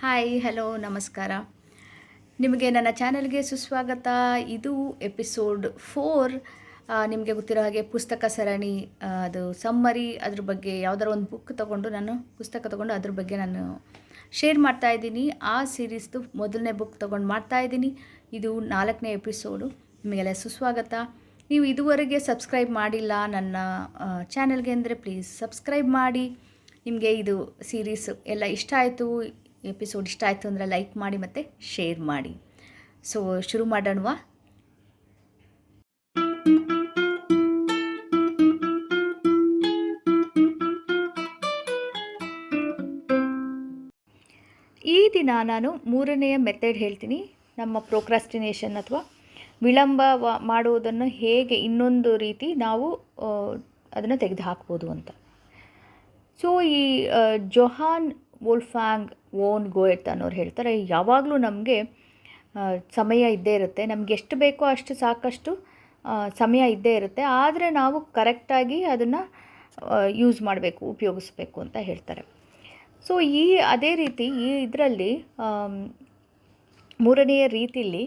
Hi, hello, ನಮಸ್ಕಾರ. ನಿಮಗೆ ನನ್ನ ಚಾನಲ್ಗೆ ಸುಸ್ವಾಗತ. ಇದು ಎಪಿಸೋಡ್ ಫೋರ್. ನಿಮಗೆ ಗೊತ್ತಿರೋ ಹಾಗೆ ಪುಸ್ತಕ ಸರಣಿ ಅದು ಸಮ್ಮರಿ, ಅದ್ರ ಬಗ್ಗೆ ಯಾವುದಾರು ಒಂದು ಬುಕ್ ತೊಗೊಂಡು ನಾನು ಪುಸ್ತಕ ತೊಗೊಂಡು ಅದ್ರ ಬಗ್ಗೆ ನಾನು ಶೇರ್ ಮಾಡ್ತಾ ಇದ್ದೀನಿ. ಆ ಸೀರೀಸ್ದು ಮೊದಲನೇ ಬುಕ್ ತೊಗೊಂಡು ಮಾಡ್ತಾ ಇದ್ದೀನಿ. ಇದು ನಾಲ್ಕನೇ ಎಪಿಸೋಡು. ನಿಮಗೆಲ್ಲ ಸುಸ್ವಾಗತ. ನೀವು ಇದುವರೆಗೆ ಸಬ್ಸ್ಕ್ರೈಬ್ ಮಾಡಿಲ್ಲ ನನ್ನ ಚಾನಲ್ಗೆ ಅಂದರೆ ಪ್ಲೀಸ್ ಸಬ್ಸ್ಕ್ರೈಬ್ ಮಾಡಿ. ನಿಮಗೆ ಇದು ಸೀರೀಸ್ ಎಲ್ಲ ಇಷ್ಟ ಆಯಿತು ಎಪಿಸೋಡ್ ಇಷ್ಟ ಆಯಿತು ಅಂದರೆ ಲೈಕ್ ಮಾಡಿ ಮತ್ತು ಶೇರ್ ಮಾಡಿ. ಸೊ ಶುರು ಮಾಡೋಣವಾ? ಈ ದಿನ ನಾನು ಮೂರನೆಯ ಮೆಥಡ್ ಹೇಳ್ತೀನಿ. ನಮ್ಮ ಪ್ರೋಕ್ರಾಸ್ಟಿನೇಷನ್ ಅಥವಾ ವಿಳಂಬ ಮಾಡುವುದನ್ನು ಹೇಗೆ ಇನ್ನೊಂದು ರೀತಿ ನಾವು ಅದನ್ನು ತೆಗೆದು ಹಾಕ್ಬೋದು ಅಂತ. ಸೊ ಈ ಜೊಹಾನ್ ವೋಲ್ಫ್ಯಾಂಗ್ ಓನ್ ಗೋಯತ್ ಅನ್ನೋರು ಹೇಳ್ತಾರೆ, ಯಾವಾಗಲೂ ನಮಗೆ ಸಮಯ ಇದ್ದೇ ಇರುತ್ತೆ. ನಮ್ಗೆ ಎಷ್ಟು ಬೇಕೋ ಅಷ್ಟು ಸಾಕಷ್ಟು ಸಮಯ ಇದ್ದೇ ಇರುತ್ತೆ. ಆದರೆ ನಾವು ಕರೆಕ್ಟಾಗಿ ಅದನ್ನು ಯೂಸ್ ಮಾಡಬೇಕು, ಉಪಯೋಗಿಸ್ಬೇಕು ಅಂತ ಹೇಳ್ತಾರೆ. ಸೊ ಈ, ಅದೇ ರೀತಿ ಈ ಇದರಲ್ಲಿ ಮೂರನೆಯ ರೀತಿಯಲ್ಲಿ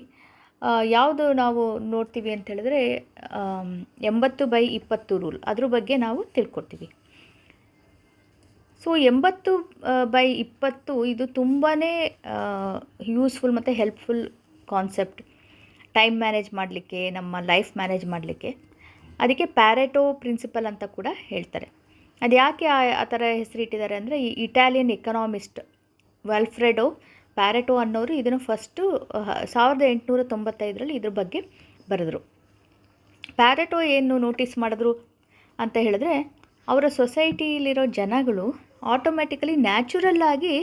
ಯಾವುದು ನಾವು ನೋಡ್ತೀವಿ ಅಂತ ಹೇಳಿದ್ರೆ ಎಂಬತ್ತು ಬೈ ಇಪ್ಪತ್ತು ರೂಲ್. ಅದ್ರ ಬಗ್ಗೆ ನಾವು ತಿಳ್ಕೊತೀವಿ ಸೊ ಎಂಬತ್ತು ಬೈ ಇಪ್ಪತ್ತು ಇದು ತುಂಬಾ ಯೂಸ್ಫುಲ್ ಮತ್ತು ಹೆಲ್ಪ್ಫುಲ್ ಕಾನ್ಸೆಪ್ಟ್ ಟೈಮ್ ಮ್ಯಾನೇಜ್ ಮಾಡಲಿಕ್ಕೆ, ನಮ್ಮ ಲೈಫ್ ಮ್ಯಾನೇಜ್ ಮಾಡಲಿಕ್ಕೆ. ಅದಕ್ಕೆ ಪ್ಯಾರೆಟೋ ಪ್ರಿನ್ಸಿಪಲ್ ಅಂತ ಕೂಡ ಹೇಳ್ತಾರೆ. ಅದು ಯಾಕೆ ಆ ಥರ ಹೆಸರಿಟ್ಟಿದ್ದಾರೆ ಅಂದರೆ, ಈ ಇಟಾಲಿಯನ್ ಎಕನಾಮಿಸ್ಟ್ ವಲ್ಫ್ರೆಡೋ ಪ್ಯಾರೆಟೋ ಅನ್ನೋರು ಇದನ್ನು ಫಸ್ಟು ಸಾವಿರದ ಎಂಟುನೂರ ತೊಂಬತ್ತೈದರಲ್ಲಿ ಇದ್ರ ಬಗ್ಗೆ ಬರೆದರು. ಪ್ಯಾರೆಟೋ ಏನು ನೋಟಿಸ್ ಮಾಡಿದ್ರು ಅಂತ ಹೇಳಿದ್ರೆ, ಅವರ ಸೊಸೈಟಿಯಲ್ಲಿರೋ ಜನಗಳು ಆಟೋಮ್ಯಾಟಿಕಲಿ ನ್ಯಾಚುರಲ್ ಆಗಿ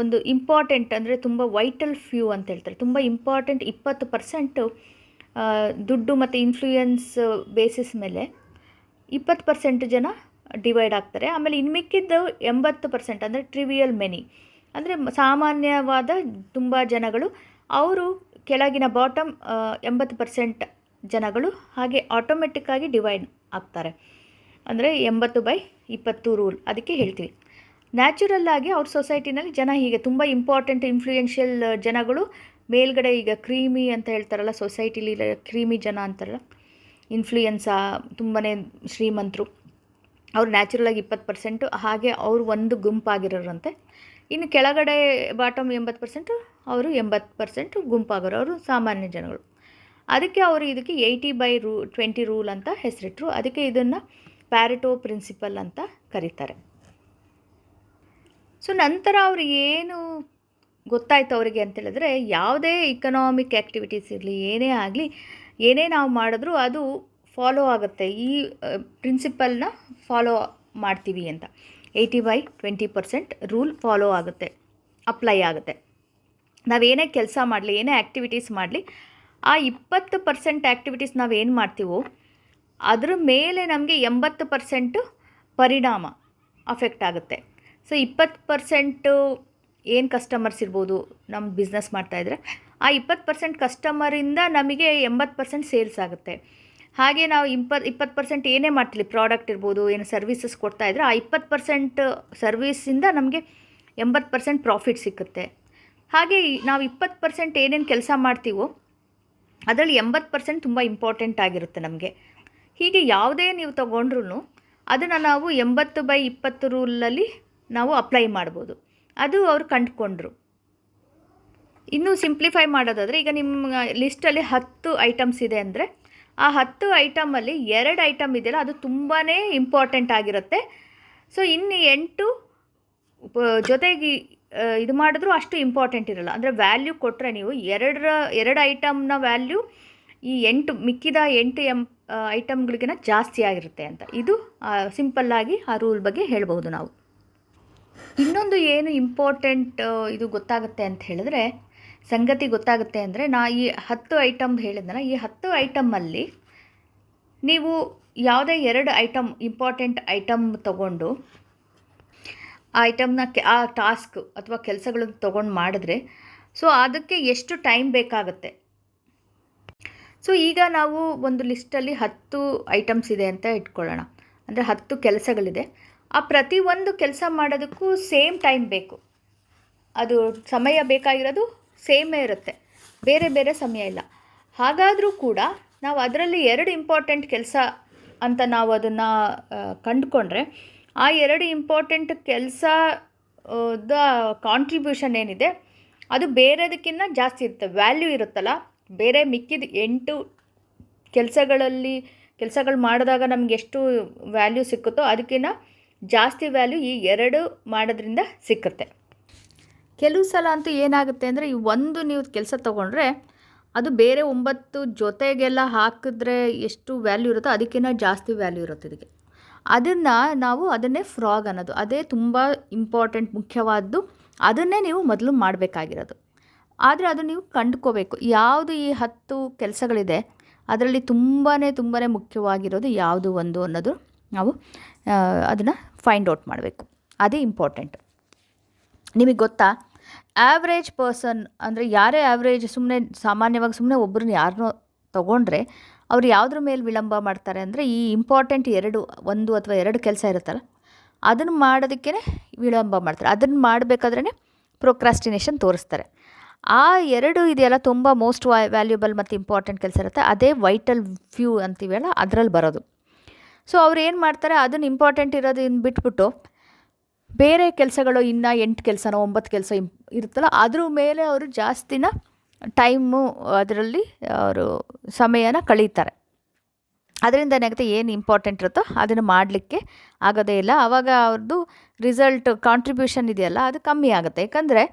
ಒಂದು ಇಂಪಾರ್ಟೆಂಟ್ ಅಂದರೆ ತುಂಬ ವೈಟಲ್ ಫ್ಯೂ ಅಂತ ಹೇಳ್ತಾರೆ. ತುಂಬ ಇಂಪಾರ್ಟೆಂಟ್ ಇಪ್ಪತ್ತು ಪರ್ಸೆಂಟು ದುಡ್ಡು ಮತ್ತು ಇನ್ಫ್ಲೂಯೆನ್ಸ್ ಬೇಸಿಸ್ ಮೇಲೆ ಇಪ್ಪತ್ತು ಪರ್ಸೆಂಟ್ ಜನ ಡಿವೈಡ್ ಆಗ್ತಾರೆ. ಆಮೇಲೆ ಇನ್ನು ಮಿಕ್ಕಿದ್ದು ಎಂಬತ್ತು ಪರ್ಸೆಂಟ್ ಅಂದರೆ ಟ್ರಿವಿಯಲ್ ಮೆನಿ ಅಂದರೆ ಸಾಮಾನ್ಯವಾದ ತುಂಬ ಜನಗಳು, ಅವರು ಕೆಳಗಿನ ಬಾಟಮ್ ಎಂಬತ್ತು ಪರ್ಸೆಂಟ್ ಜನಗಳು ಹಾಗೆ ಆಟೋಮೆಟಿಕ್ಕಾಗಿ ಡಿವೈಡ್ ಆಗ್ತಾರೆ. ಅಂದರೆ ಎಂಬತ್ತು ಬೈ ಇಪ್ಪತ್ತು ರೂಲ್ ಅದಕ್ಕೆ ಹೇಳ್ತೀವಿ. ನ್ಯಾಚುರಲ್ ಆಗಿ ಅವ್ರ ಸೊಸೈಟಿನಲ್ಲಿ ಜನ ಹೀಗೆ ತುಂಬ ಇಂಪಾರ್ಟೆಂಟ್ ಇನ್ಫ್ಲೂಯೆನ್ಷಿಯಲ್ ಜನಗಳು ಮೇಲ್ಗಡೆ ಈಗ ಕ್ರೀಮಿ ಅಂತ ಹೇಳ್ತಾರಲ್ಲ ಸೊಸೈಟಿಲಿ ಕ್ರೀಮಿ ಜನ ಅಂತಾರಲ್ಲ ಇನ್ಫ್ಲೂಯೆನ್ಸ ತುಂಬಾ ಶ್ರೀಮಂತರು. ಅವ್ರು ನ್ಯಾಚುರಲಾಗಿ ಇಪ್ಪತ್ತು ಪರ್ಸೆಂಟು ಹಾಗೆ ಅವರು ಒಂದು ಗುಂಪಾಗಿರೋರಂತೆ. ಇನ್ನು ಕೆಳಗಡೆ ಬಾಟಮ್ ಎಂಬತ್ತು ಪರ್ಸೆಂಟು ಅವರು ಎಂಬತ್ತು ಪರ್ಸೆಂಟು ಗುಂಪಾಗೋರು, ಅವರು ಸಾಮಾನ್ಯ ಜನಗಳು. ಅದಕ್ಕೆ ಅವರು ಇದಕ್ಕೆ ಏಯ್ಟಿ ಬೈ ರೂ ಟ್ವೆಂಟಿ ರೂಲ್ ಅಂತ ಹೆಸರಿಟ್ರು. ಅದಕ್ಕೆ ಇದನ್ನು ಪ್ಯಾರಿಟೋ ಪ್ರಿನ್ಸಿಪಲ್ ಅಂತ ಕರೀತಾರೆ. ಸೊ ನಂತರ ಅವರು ಏನು ಗೊತ್ತಾಯ್ತು ಅವರಿಗೆ ಅಂತೇಳಿದ್ರೆ ಯಾವುದೇ ಇಕನಾಮಿಕ್ ಆ್ಯಕ್ಟಿವಿಟೀಸ್ ಇರಲಿ, ಏನೇ ಆಗಲಿ, ಏನೇ ನಾವು ಮಾಡಿದ್ರೂ ಅದು ಫಾಲೋ ಆಗುತ್ತೆ. ಈ ಪ್ರಿನ್ಸಿಪಲ್ನ ಫಾಲೋ ಮಾಡ್ತೀವಿ ಅಂತ. Eighty by twenty percent rule follow ಆಗುತ್ತೆ ಅಪ್ಲೈ ಆಗುತ್ತೆ. ನಾವೇನೇ ಕೆಲಸ ಮಾಡಲಿ, ಏನೇ ಆ್ಯಕ್ಟಿವಿಟೀಸ್ ಮಾಡಲಿ, ಆ ಇಪ್ಪತ್ತು ಪರ್ಸೆಂಟ್ ಆ್ಯಕ್ಟಿವಿಟೀಸ್ ನಾವೇನು ಮಾಡ್ತೀವೋ ಅದ್ರ ಮೇಲೆ ನಮಗೆ ಎಂಬತ್ತು ಪರ್ಸೆಂಟು ಪರಿಣಾಮ ಅಫೆಕ್ಟ್ ಆಗುತ್ತೆ. ಸೊ ಇಪ್ಪತ್ತು ಪರ್ಸೆಂಟು ಏನು ಕಸ್ಟಮರ್ಸ್ ಇರ್ಬೋದು ನಮ್ಮ ಬಿಸ್ನೆಸ್ ಮಾಡ್ತಾಯಿದ್ರೆ ಆ ಇಪ್ಪತ್ತು ಪರ್ಸೆಂಟ್ ಕಸ್ಟಮರಿಂದ ನಮಗೆ ಎಂಬತ್ತು ಪರ್ಸೆಂಟ್ ಸೇಲ್ಸ್ ಆಗುತ್ತೆ. ಹಾಗೆ ನಾವು ಇಪ್ಪತ್ತು ಇಪ್ಪತ್ತು ಪರ್ಸೆಂಟ್ ಏನೇ ಮಾಡ್ತೀವಿ ಪ್ರಾಡಕ್ಟ್ ಇರ್ಬೋದು, ಏನು ಸರ್ವಿಸಸ್ ಕೊಡ್ತಾ ಇದ್ರೆ, ಆ ಇಪ್ಪತ್ತು ಪರ್ಸೆಂಟ್ ಸರ್ವಿಸಿಂದ ನಮಗೆ ಎಂಬತ್ತು ಪರ್ಸೆಂಟ್ ಪ್ರಾಫಿಟ್ ಸಿಕ್ಕುತ್ತೆ. ಹಾಗೆ ನಾವು ಇಪ್ಪತ್ತು ಪರ್ಸೆಂಟ್ ಏನೇನು ಕೆಲಸ ಮಾಡ್ತೀವೋ, ಅದರಲ್ಲಿ ಎಂಬತ್ತು ಪರ್ಸೆಂಟ್ ತುಂಬ ಇಂಪಾರ್ಟೆಂಟ್ ಆಗಿರುತ್ತೆ ನಮಗೆ. ಹೀಗೆ ಯಾವುದೇ ನೀವು ತಗೊಂಡ್ರೂ ಅದನ್ನು ನಾವು ಎಂಬತ್ತು ಬೈ ಇಪ್ಪತ್ತು ರೂಲಲ್ಲಿ ನಾವು ಅಪ್ಲೈ ಮಾಡ್ಬೋದು. ಅದು ಅವ್ರು ಕಂಡುಕೊಂಡ್ರು. ಇನ್ನೂ ಸಿಂಪ್ಲಿಫೈ ಮಾಡೋದಾದರೆ ಈಗ ನಿಮ್ಮ ಲಿಸ್ಟಲ್ಲಿ ಹತ್ತು ಐಟಮ್ಸ್ ಇದೆ ಅಂದರೆ ಆ ಹತ್ತು ಐಟಮಲ್ಲಿ ಎರಡು ಐಟಮ್ ಇದೆಯಲ್ಲ ಅದು ತುಂಬಾ ಇಂಪಾರ್ಟೆಂಟ್ ಆಗಿರುತ್ತೆ. ಸೊ, ಇನ್ನು ಎಂಟು ಜೊತೆಗೆ ಇದು ಮಾಡಿದ್ರೂ ಅಷ್ಟು ಇಂಪಾರ್ಟೆಂಟ್ ಇರಲ್ಲ. ಅಂದರೆ ವ್ಯಾಲ್ಯೂ ಕೊಟ್ಟರೆ ನೀವು ಎರಡರ, ಎರಡು ಐಟಮ್ನ ವ್ಯಾಲ್ಯೂ ಈ ಎಂಟು, ಮಿಕ್ಕಿದ ಎಂಟು ಎಂ ಐಟಮ್ಗಳಿಗಿನ ಜಾಸ್ತಿ ಆಗಿರುತ್ತೆ ಅಂತ. ಇದು ಸಿಂಪಲ್ಲಾಗಿ ಆ ರೂಲ್ ಬಗ್ಗೆ ಹೇಳ್ಬೋದು ನಾವು. ಇನ್ನೊಂದು ಏನು ಇಂಪಾರ್ಟೆಂಟ್ ಇದು ಗೊತ್ತಾಗುತ್ತೆ ಅಂತ ಹೇಳಿದ್ರೆ, ಸಂಗತಿ ಗೊತ್ತಾಗುತ್ತೆ ಅಂದರೆ, ನಾ ಈ ಹತ್ತು ಐಟಮ್ ಹೇಳಿದ್ನಲ್ಲ, ಈ ಹತ್ತು ಐಟಮಲ್ಲಿ ನೀವು ಯಾವುದೇ ಎರಡು ಐಟಮ್ ಇಂಪಾರ್ಟೆಂಟ್ ಐಟಮ್ ತಗೊಂಡು, ಆ ಐಟಮ್ನ ಕೆ, ಆ ಟಾಸ್ಕ್ ಅಥವಾ ಕೆಲಸಗಳನ್ನು ತೊಗೊಂಡು ಮಾಡಿದ್ರೆ ಸೊ ಅದಕ್ಕೆ ಎಷ್ಟು ಟೈಮ್ ಬೇಕಾಗುತ್ತೆ? ಸೊ ಈಗ ನಾವು ಒಂದು ಲಿಸ್ಟಲ್ಲಿ ಹತ್ತು ಐಟಮ್ಸ್ ಇದೆ ಅಂತ ಇಟ್ಕೊಳ್ಳೋಣ. ಅಂದರೆ ಹತ್ತು ಕೆಲಸಗಳಿದೆ. ಆ ಪ್ರತಿಯೊಂದು ಕೆಲಸ ಮಾಡೋದಕ್ಕೂ ಸೇಮ್ ಟೈಮ್ ಬೇಕು. ಅದು ಸಮಯ ಬೇಕಾಗಿರೋದು ಸೇಮೇ ಇರುತ್ತೆ. ಬೇರೆ ಬೇರೆ ಸಮಯ ಇಲ್ಲ. ಹಾಗಾದರೂ ಕೂಡ ನಾವು ಅದರಲ್ಲಿ ಎರಡು ಇಂಪಾರ್ಟೆಂಟ್ ಕೆಲಸ ಅಂತ ನಾವು ಅದನ್ನು ಕಂಡುಕೊಂಡ್ರೆ ಆ ಎರಡು ಇಂಪಾರ್ಟೆಂಟ್ ಕೆಲಸ ದ ಕಾಂಟ್ರಿಬ್ಯೂಷನ್ ಏನಿದೆ, ಅದು ಬೇರೆದಕ್ಕಿಂತ ಜಾಸ್ತಿ ಇರುತ್ತೆ. ವ್ಯಾಲ್ಯೂ ಇರುತ್ತಲ್ಲ ಬೇರೆ ಮಿಕ್ಕಿದ ಎಂಟು ಕೆಲಸಗಳಲ್ಲಿ, ಕೆಲಸಗಳು ಮಾಡಿದಾಗ ನಮ್ಗೆ ಎಷ್ಟು ವ್ಯಾಲ್ಯೂ ಸಿಕ್ಕುತ್ತೋ ಅದಕ್ಕಿಂತ ಜಾಸ್ತಿ ವ್ಯಾಲ್ಯೂ ಈ ಎರಡು ಮಾಡೋದ್ರಿಂದ ಸಿಕ್ಕುತ್ತೆ. ಕೆಲವು ಸಲ ಅಂತೂ ಏನಾಗುತ್ತೆ ಅಂದರೆ ಈ ಒಂದು ನೀವು ಕೆಲಸ ತೊಗೊಂಡ್ರೆ ಅದು ಬೇರೆ ಒಂಬತ್ತು ಜೊತೆಗೆಲ್ಲ ಹಾಕಿದ್ರೆ ಎಷ್ಟು ವ್ಯಾಲ್ಯೂ ಇರುತ್ತೋ ಅದಕ್ಕಿಂತ ಜಾಸ್ತಿ ವ್ಯಾಲ್ಯೂ ಇರುತ್ತೆ ಇದಕ್ಕೆ. ಅದನ್ನು ನಾವು ಅದನ್ನೇ ಫ್ರಾಗ್ ಅನ್ನೋದು, ಅದೇ ತುಂಬ ಇಂಪಾರ್ಟೆಂಟ್ ಮುಖ್ಯವಾದ್ದು ಅದನ್ನೇ ನೀವು ಮೊದಲು ಮಾಡಬೇಕಾಗಿರೋದು. ಆದರೆ ಅದು ನೀವು ಕಂಡುಕೋಬೇಕು. ಯಾವುದು ಈ ಹತ್ತು ಕೆಲಸಗಳಿದೆ, ಅದರಲ್ಲಿ ತುಂಬಾ ತುಂಬಾ ಮುಖ್ಯವಾಗಿರೋದು ಯಾವುದು ಒಂದು ಅನ್ನೋದು ನಾವು ಅದನ್ನು ಫೈಂಡ್ ಔಟ್ ಮಾಡಬೇಕು. ಅದೇ ಇಂಪಾರ್ಟೆಂಟ್ ನಿಮಗೆ ಗೊತ್ತಾ? ಆವ್ರೇಜ್ ಪರ್ಸನ್ ಅಂದರೆ ಯಾರೇ ಆ್ಯಾವ್ರೇಜ್ ಸುಮ್ಮನೆ ಸಾಮಾನ್ಯವಾಗಿ ಸುಮ್ಮನೆ ಒಬ್ಬರನ್ನ ಯಾರನ್ನೋ ತೊಗೊಂಡ್ರೆ ಅವ್ರು ಯಾವುದ್ರ ಮೇಲೆ ವಿಳಂಬ ಮಾಡ್ತಾರೆ ಅಂದರೆ ಈ ಇಂಪಾರ್ಟೆಂಟ್ ಎರಡು, ಒಂದು ಅಥವಾ ಎರಡು ಕೆಲಸ ಇರುತ್ತಲ್ಲ, ಅದನ್ನು ಮಾಡೋದಕ್ಕೇ ವಿಳಂಬ ಮಾಡ್ತಾರೆ. ಅದನ್ನು ಮಾಡಬೇಕಾದ್ರೇ ಪ್ರೊಕ್ರಾಸ್ಟಿನೇಷನ್ ತೋರಿಸ್ತಾರೆ. ಆ ಎರಡು ಇದೆಯಲ್ಲ ತುಂಬ ಮೋಸ್ಟ್ ವ್ಯಾಲ್ಯೂಬಲ್ ಮತ್ತು ಇಂಪಾರ್ಟೆಂಟ್ ಕೆಲಸ ಇರುತ್ತೆ. ಅದೇ ವೈಟಲ್ ಫ್ಯೂ ಅಂತೀವಲ್ಲ ಅದರಲ್ಲಿ ಬರೋದು. ಸೊ ಅವ್ರು ಏನು ಮಾಡ್ತಾರೆ ಅದನ್ನು ಇಂಪಾರ್ಟೆಂಟ್ ಇರೋದನ್ನು ಬಿಟ್ಬಿಟ್ಟು ಬೇರೆ ಕೆಲಸಗಳು ಇನ್ನು ಎಂಟು ಕೆಲಸನೋ ಒಂಬತ್ತು ಕೆಲಸ ಇಂ, ಇರುತ್ತಲ್ಲ, ಅದ್ರ ಮೇಲೆ ಅವರು ಜಾಸ್ತಿನ ಟೈಮು ಅದರಲ್ಲಿ ಅವರು ಸಮಯನ ಕಳೀತಾರೆ. ಅದರಿಂದ ಏನಾಗುತ್ತೆ, ಏನು ಇಂಪಾರ್ಟೆಂಟ್ ಇರುತ್ತೋ ಅದನ್ನು ಮಾಡಲಿಕ್ಕೆ ಆಗೋದೇ ಇಲ್ಲ. ಆವಾಗ ಅವ್ರದ್ದು ರಿಸಲ್ಟ್ ಕಾಂಟ್ರಿಬ್ಯೂಷನ್ ಇದೆಯಲ್ಲ, ಅದು ಕಮ್ಮಿ ಆಗುತ್ತೆ. ಯಾಕಂದರೆ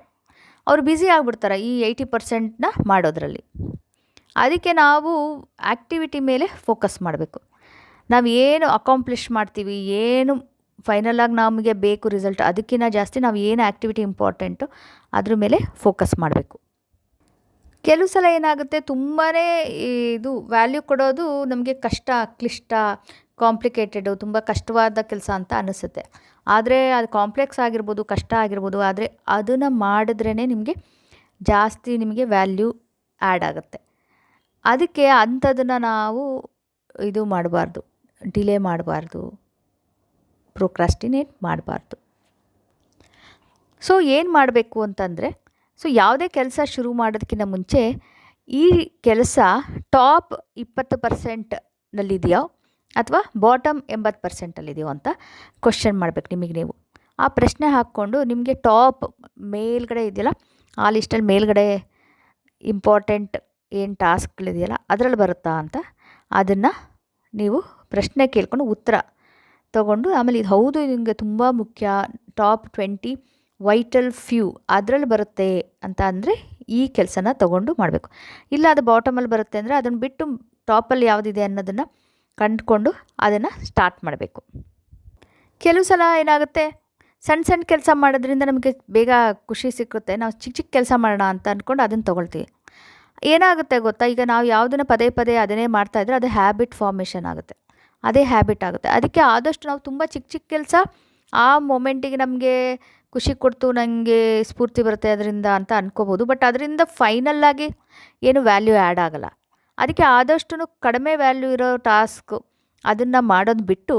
ಅವ್ರು ಬ್ಯುಸಿ ಆಗಿಬಿಡ್ತಾರೆ ಈ ಏಯ್ಟಿ ಪರ್ಸೆಂಟ್ನ ಮಾಡೋದರಲ್ಲಿ. ಅದಕ್ಕೆ ನಾವು ಆ್ಯಕ್ಟಿವಿಟಿ ಮೇಲೆ ಫೋಕಸ್ ಮಾಡಬೇಕು. ನಾವು ಏನು ಅಕಾಂಪ್ಲಿಷ್ ಮಾಡ್ತೀವಿ, ಏನು ಫೈನಲಾಗಿ ನಮಗೆ ಬೇಕು ರಿಸಲ್ಟ್ ಅದಕ್ಕಿಂತ ಜಾಸ್ತಿ ನಾವು ಏನು ಆ್ಯಕ್ಟಿವಿಟಿ ಇಂಪಾರ್ಟೆಂಟು ಅದ್ರ ಮೇಲೆ ಫೋಕಸ್ ಮಾಡಬೇಕು. ಕೆಲವು ಸಲ ಏನಾಗುತ್ತೆ ತುಂಬಾ ಇದು ವ್ಯಾಲ್ಯೂ ಕೊಡೋದು ನಮಗೆ ಕಷ್ಟ, ಕ್ಲಿಷ್ಟ ಕಾಂಪ್ಲಿಕೇಟೆಡು ತುಂಬ ಕಷ್ಟವಾದ ಕೆಲಸ ಅಂತ ಅನಿಸುತ್ತೆ. ಆದರೆ ಅದು ಕಾಂಪ್ಲೆಕ್ಸ್ ಆಗಿರ್ಬೋದು, ಕಷ್ಟ ಆಗಿರ್ಬೋದು, ಆದರೆ ಅದನ್ನು ಮಾಡಿದ್ರೇ ನಿಮಗೆ ಜಾಸ್ತಿ ನಿಮಗೆ ವ್ಯಾಲ್ಯೂ ಆ್ಯಡ್ ಆಗುತ್ತೆ. ಅದಕ್ಕೆ ಅಂಥದನ್ನು ನಾವು ಇದು ಮಾಡಬಾರ್ದು ಡಿಲೇ ಮಾಡಬಾರ್ದು ಪ್ರೊಕ್ರಾಸ್ಟಿನೇಟ್ ಮಾಡಬಾರ್ದು. ಸೊ ಏನು ಮಾಡಬೇಕು ಅಂತಂದರೆ ಸೊ ಯಾವುದೇ ಕೆಲಸ ಶುರು ಮಾಡೋದಕ್ಕಿಂತ ಮುಂಚೆ ಈ ಕೆಲಸ ಟಾಪ್ ಇಪ್ಪತ್ತು ಪರ್ಸೆಂಟ್ನಲ್ಲಿದೆಯೋ ಅಥವಾ ಬಾಟಮ್ ಎಂಬತ್ತು ಪರ್ಸೆಂಟಲ್ಲಿದೆಯೋ ಅಂತ ಕ್ವಶನ್ ಮಾಡಬೇಕು ನಿಮಗೆ ನೀವು. ಆ ಪ್ರಶ್ನೆ ಹಾಕ್ಕೊಂಡು ನಿಮಗೆ ಟಾಪ್ ಮೇಲ್ಗಡೆ ಇದೆಯಲ್ಲ, ಆ ಲಿಸ್ಟಲ್ಲಿ ಮೇಲ್ಗಡೆ ಇಂಪಾರ್ಟೆಂಟ್ ಏನು ಟಾಸ್ಕ್ಗಳಿದೆಯಲ್ಲ ಅದರಲ್ಲಿ ಬರುತ್ತಾ ಅಂತ ಅದನ್ನು ನೀವು ಪ್ರಶ್ನೆ ಕೇಳ್ಕೊಂಡು ಉತ್ತರ ತಗೊಂಡು ಆಮೇಲೆ ಇದು ಹೌದು ನಿಮಗೆ ತುಂಬ ಮುಖ್ಯ ಟಾಪ್ ಟ್ವೆಂಟಿ ವೈಟಲ್ ಫ್ಯೂ ಅದರಲ್ಲಿ ಬರುತ್ತೆ ಅಂತ ಅಂದರೆ ಈ ಕೆಲಸನ ತಗೊಂಡು ಮಾಡಬೇಕು. ಇಲ್ಲ ಅದು ಬಾಟಮಲ್ಲಿ ಬರುತ್ತೆ ಅಂದರೆ ಅದನ್ನು ಬಿಟ್ಟು ಟಾಪಲ್ಲಿ ಯಾವುದಿದೆ ಅನ್ನೋದನ್ನು ಕಂಡುಕೊಂಡು ಅದನ್ನು ಸ್ಟಾರ್ಟ್ ಮಾಡಬೇಕು. ಕೆಲವು ಸಲ ಏನಾಗುತ್ತೆ, ಸಣ್ಣ ಸಣ್ಣ ಕೆಲಸ ಮಾಡೋದ್ರಿಂದ ನಮಗೆ ಬೇಗ ಖುಷಿ ಸಿಕ್ಕುತ್ತೆ. ನಾವು ಚಿಕ್ಕ ಚಿಕ್ಕ ಕೆಲಸ ಮಾಡೋಣ ಅಂತ ಅಂದ್ಕೊಂಡು ಅದನ್ನು ತೊಗೊಳ್ತೀವಿ. ಏನಾಗುತ್ತೆ ಗೊತ್ತಾ, ಈಗ ನಾವು ಯಾವುದನ್ನು ಪದೇ ಪದೇ ಅದನ್ನೇ ಮಾಡ್ತಾಯಿದ್ರೆ ಅದು ಹ್ಯಾಬಿಟ್ ಫಾರ್ಮೇಷನ್ ಆಗುತ್ತೆ. ಅದೇ ಹ್ಯಾಬಿಟ್ ಆಗುತ್ತೆ. ಅದಕ್ಕೆ ಆದಷ್ಟು ನಾವು ತುಂಬ ಚಿಕ್ಕ ಚಿಕ್ಕ ಕೆಲಸ ಆ ಮೊಮೆಂಟಿಗೆ ನಮಗೆ ಖುಷಿ ಕೊಡ್ತು ನನಗೆ ಸ್ಫೂರ್ತಿ ಬರುತ್ತೆ ಅದರಿಂದ ಅಂತ ಅನ್ಕೋಬೋದು. ಬಟ್ ಅದರಿಂದ ಫೈನಲ್ಲಾಗಿ ಏನು ವ್ಯಾಲ್ಯೂ ಆ್ಯಡ್ ಆಗೋಲ್ಲ. ಅದಕ್ಕೆ ಆದಷ್ಟು ಕಡಿಮೆ ವ್ಯಾಲ್ಯೂ ಇರೋ ಟಾಸ್ಕ್ ಅದನ್ನು ಮಾಡೋದು ಬಿಟ್ಟು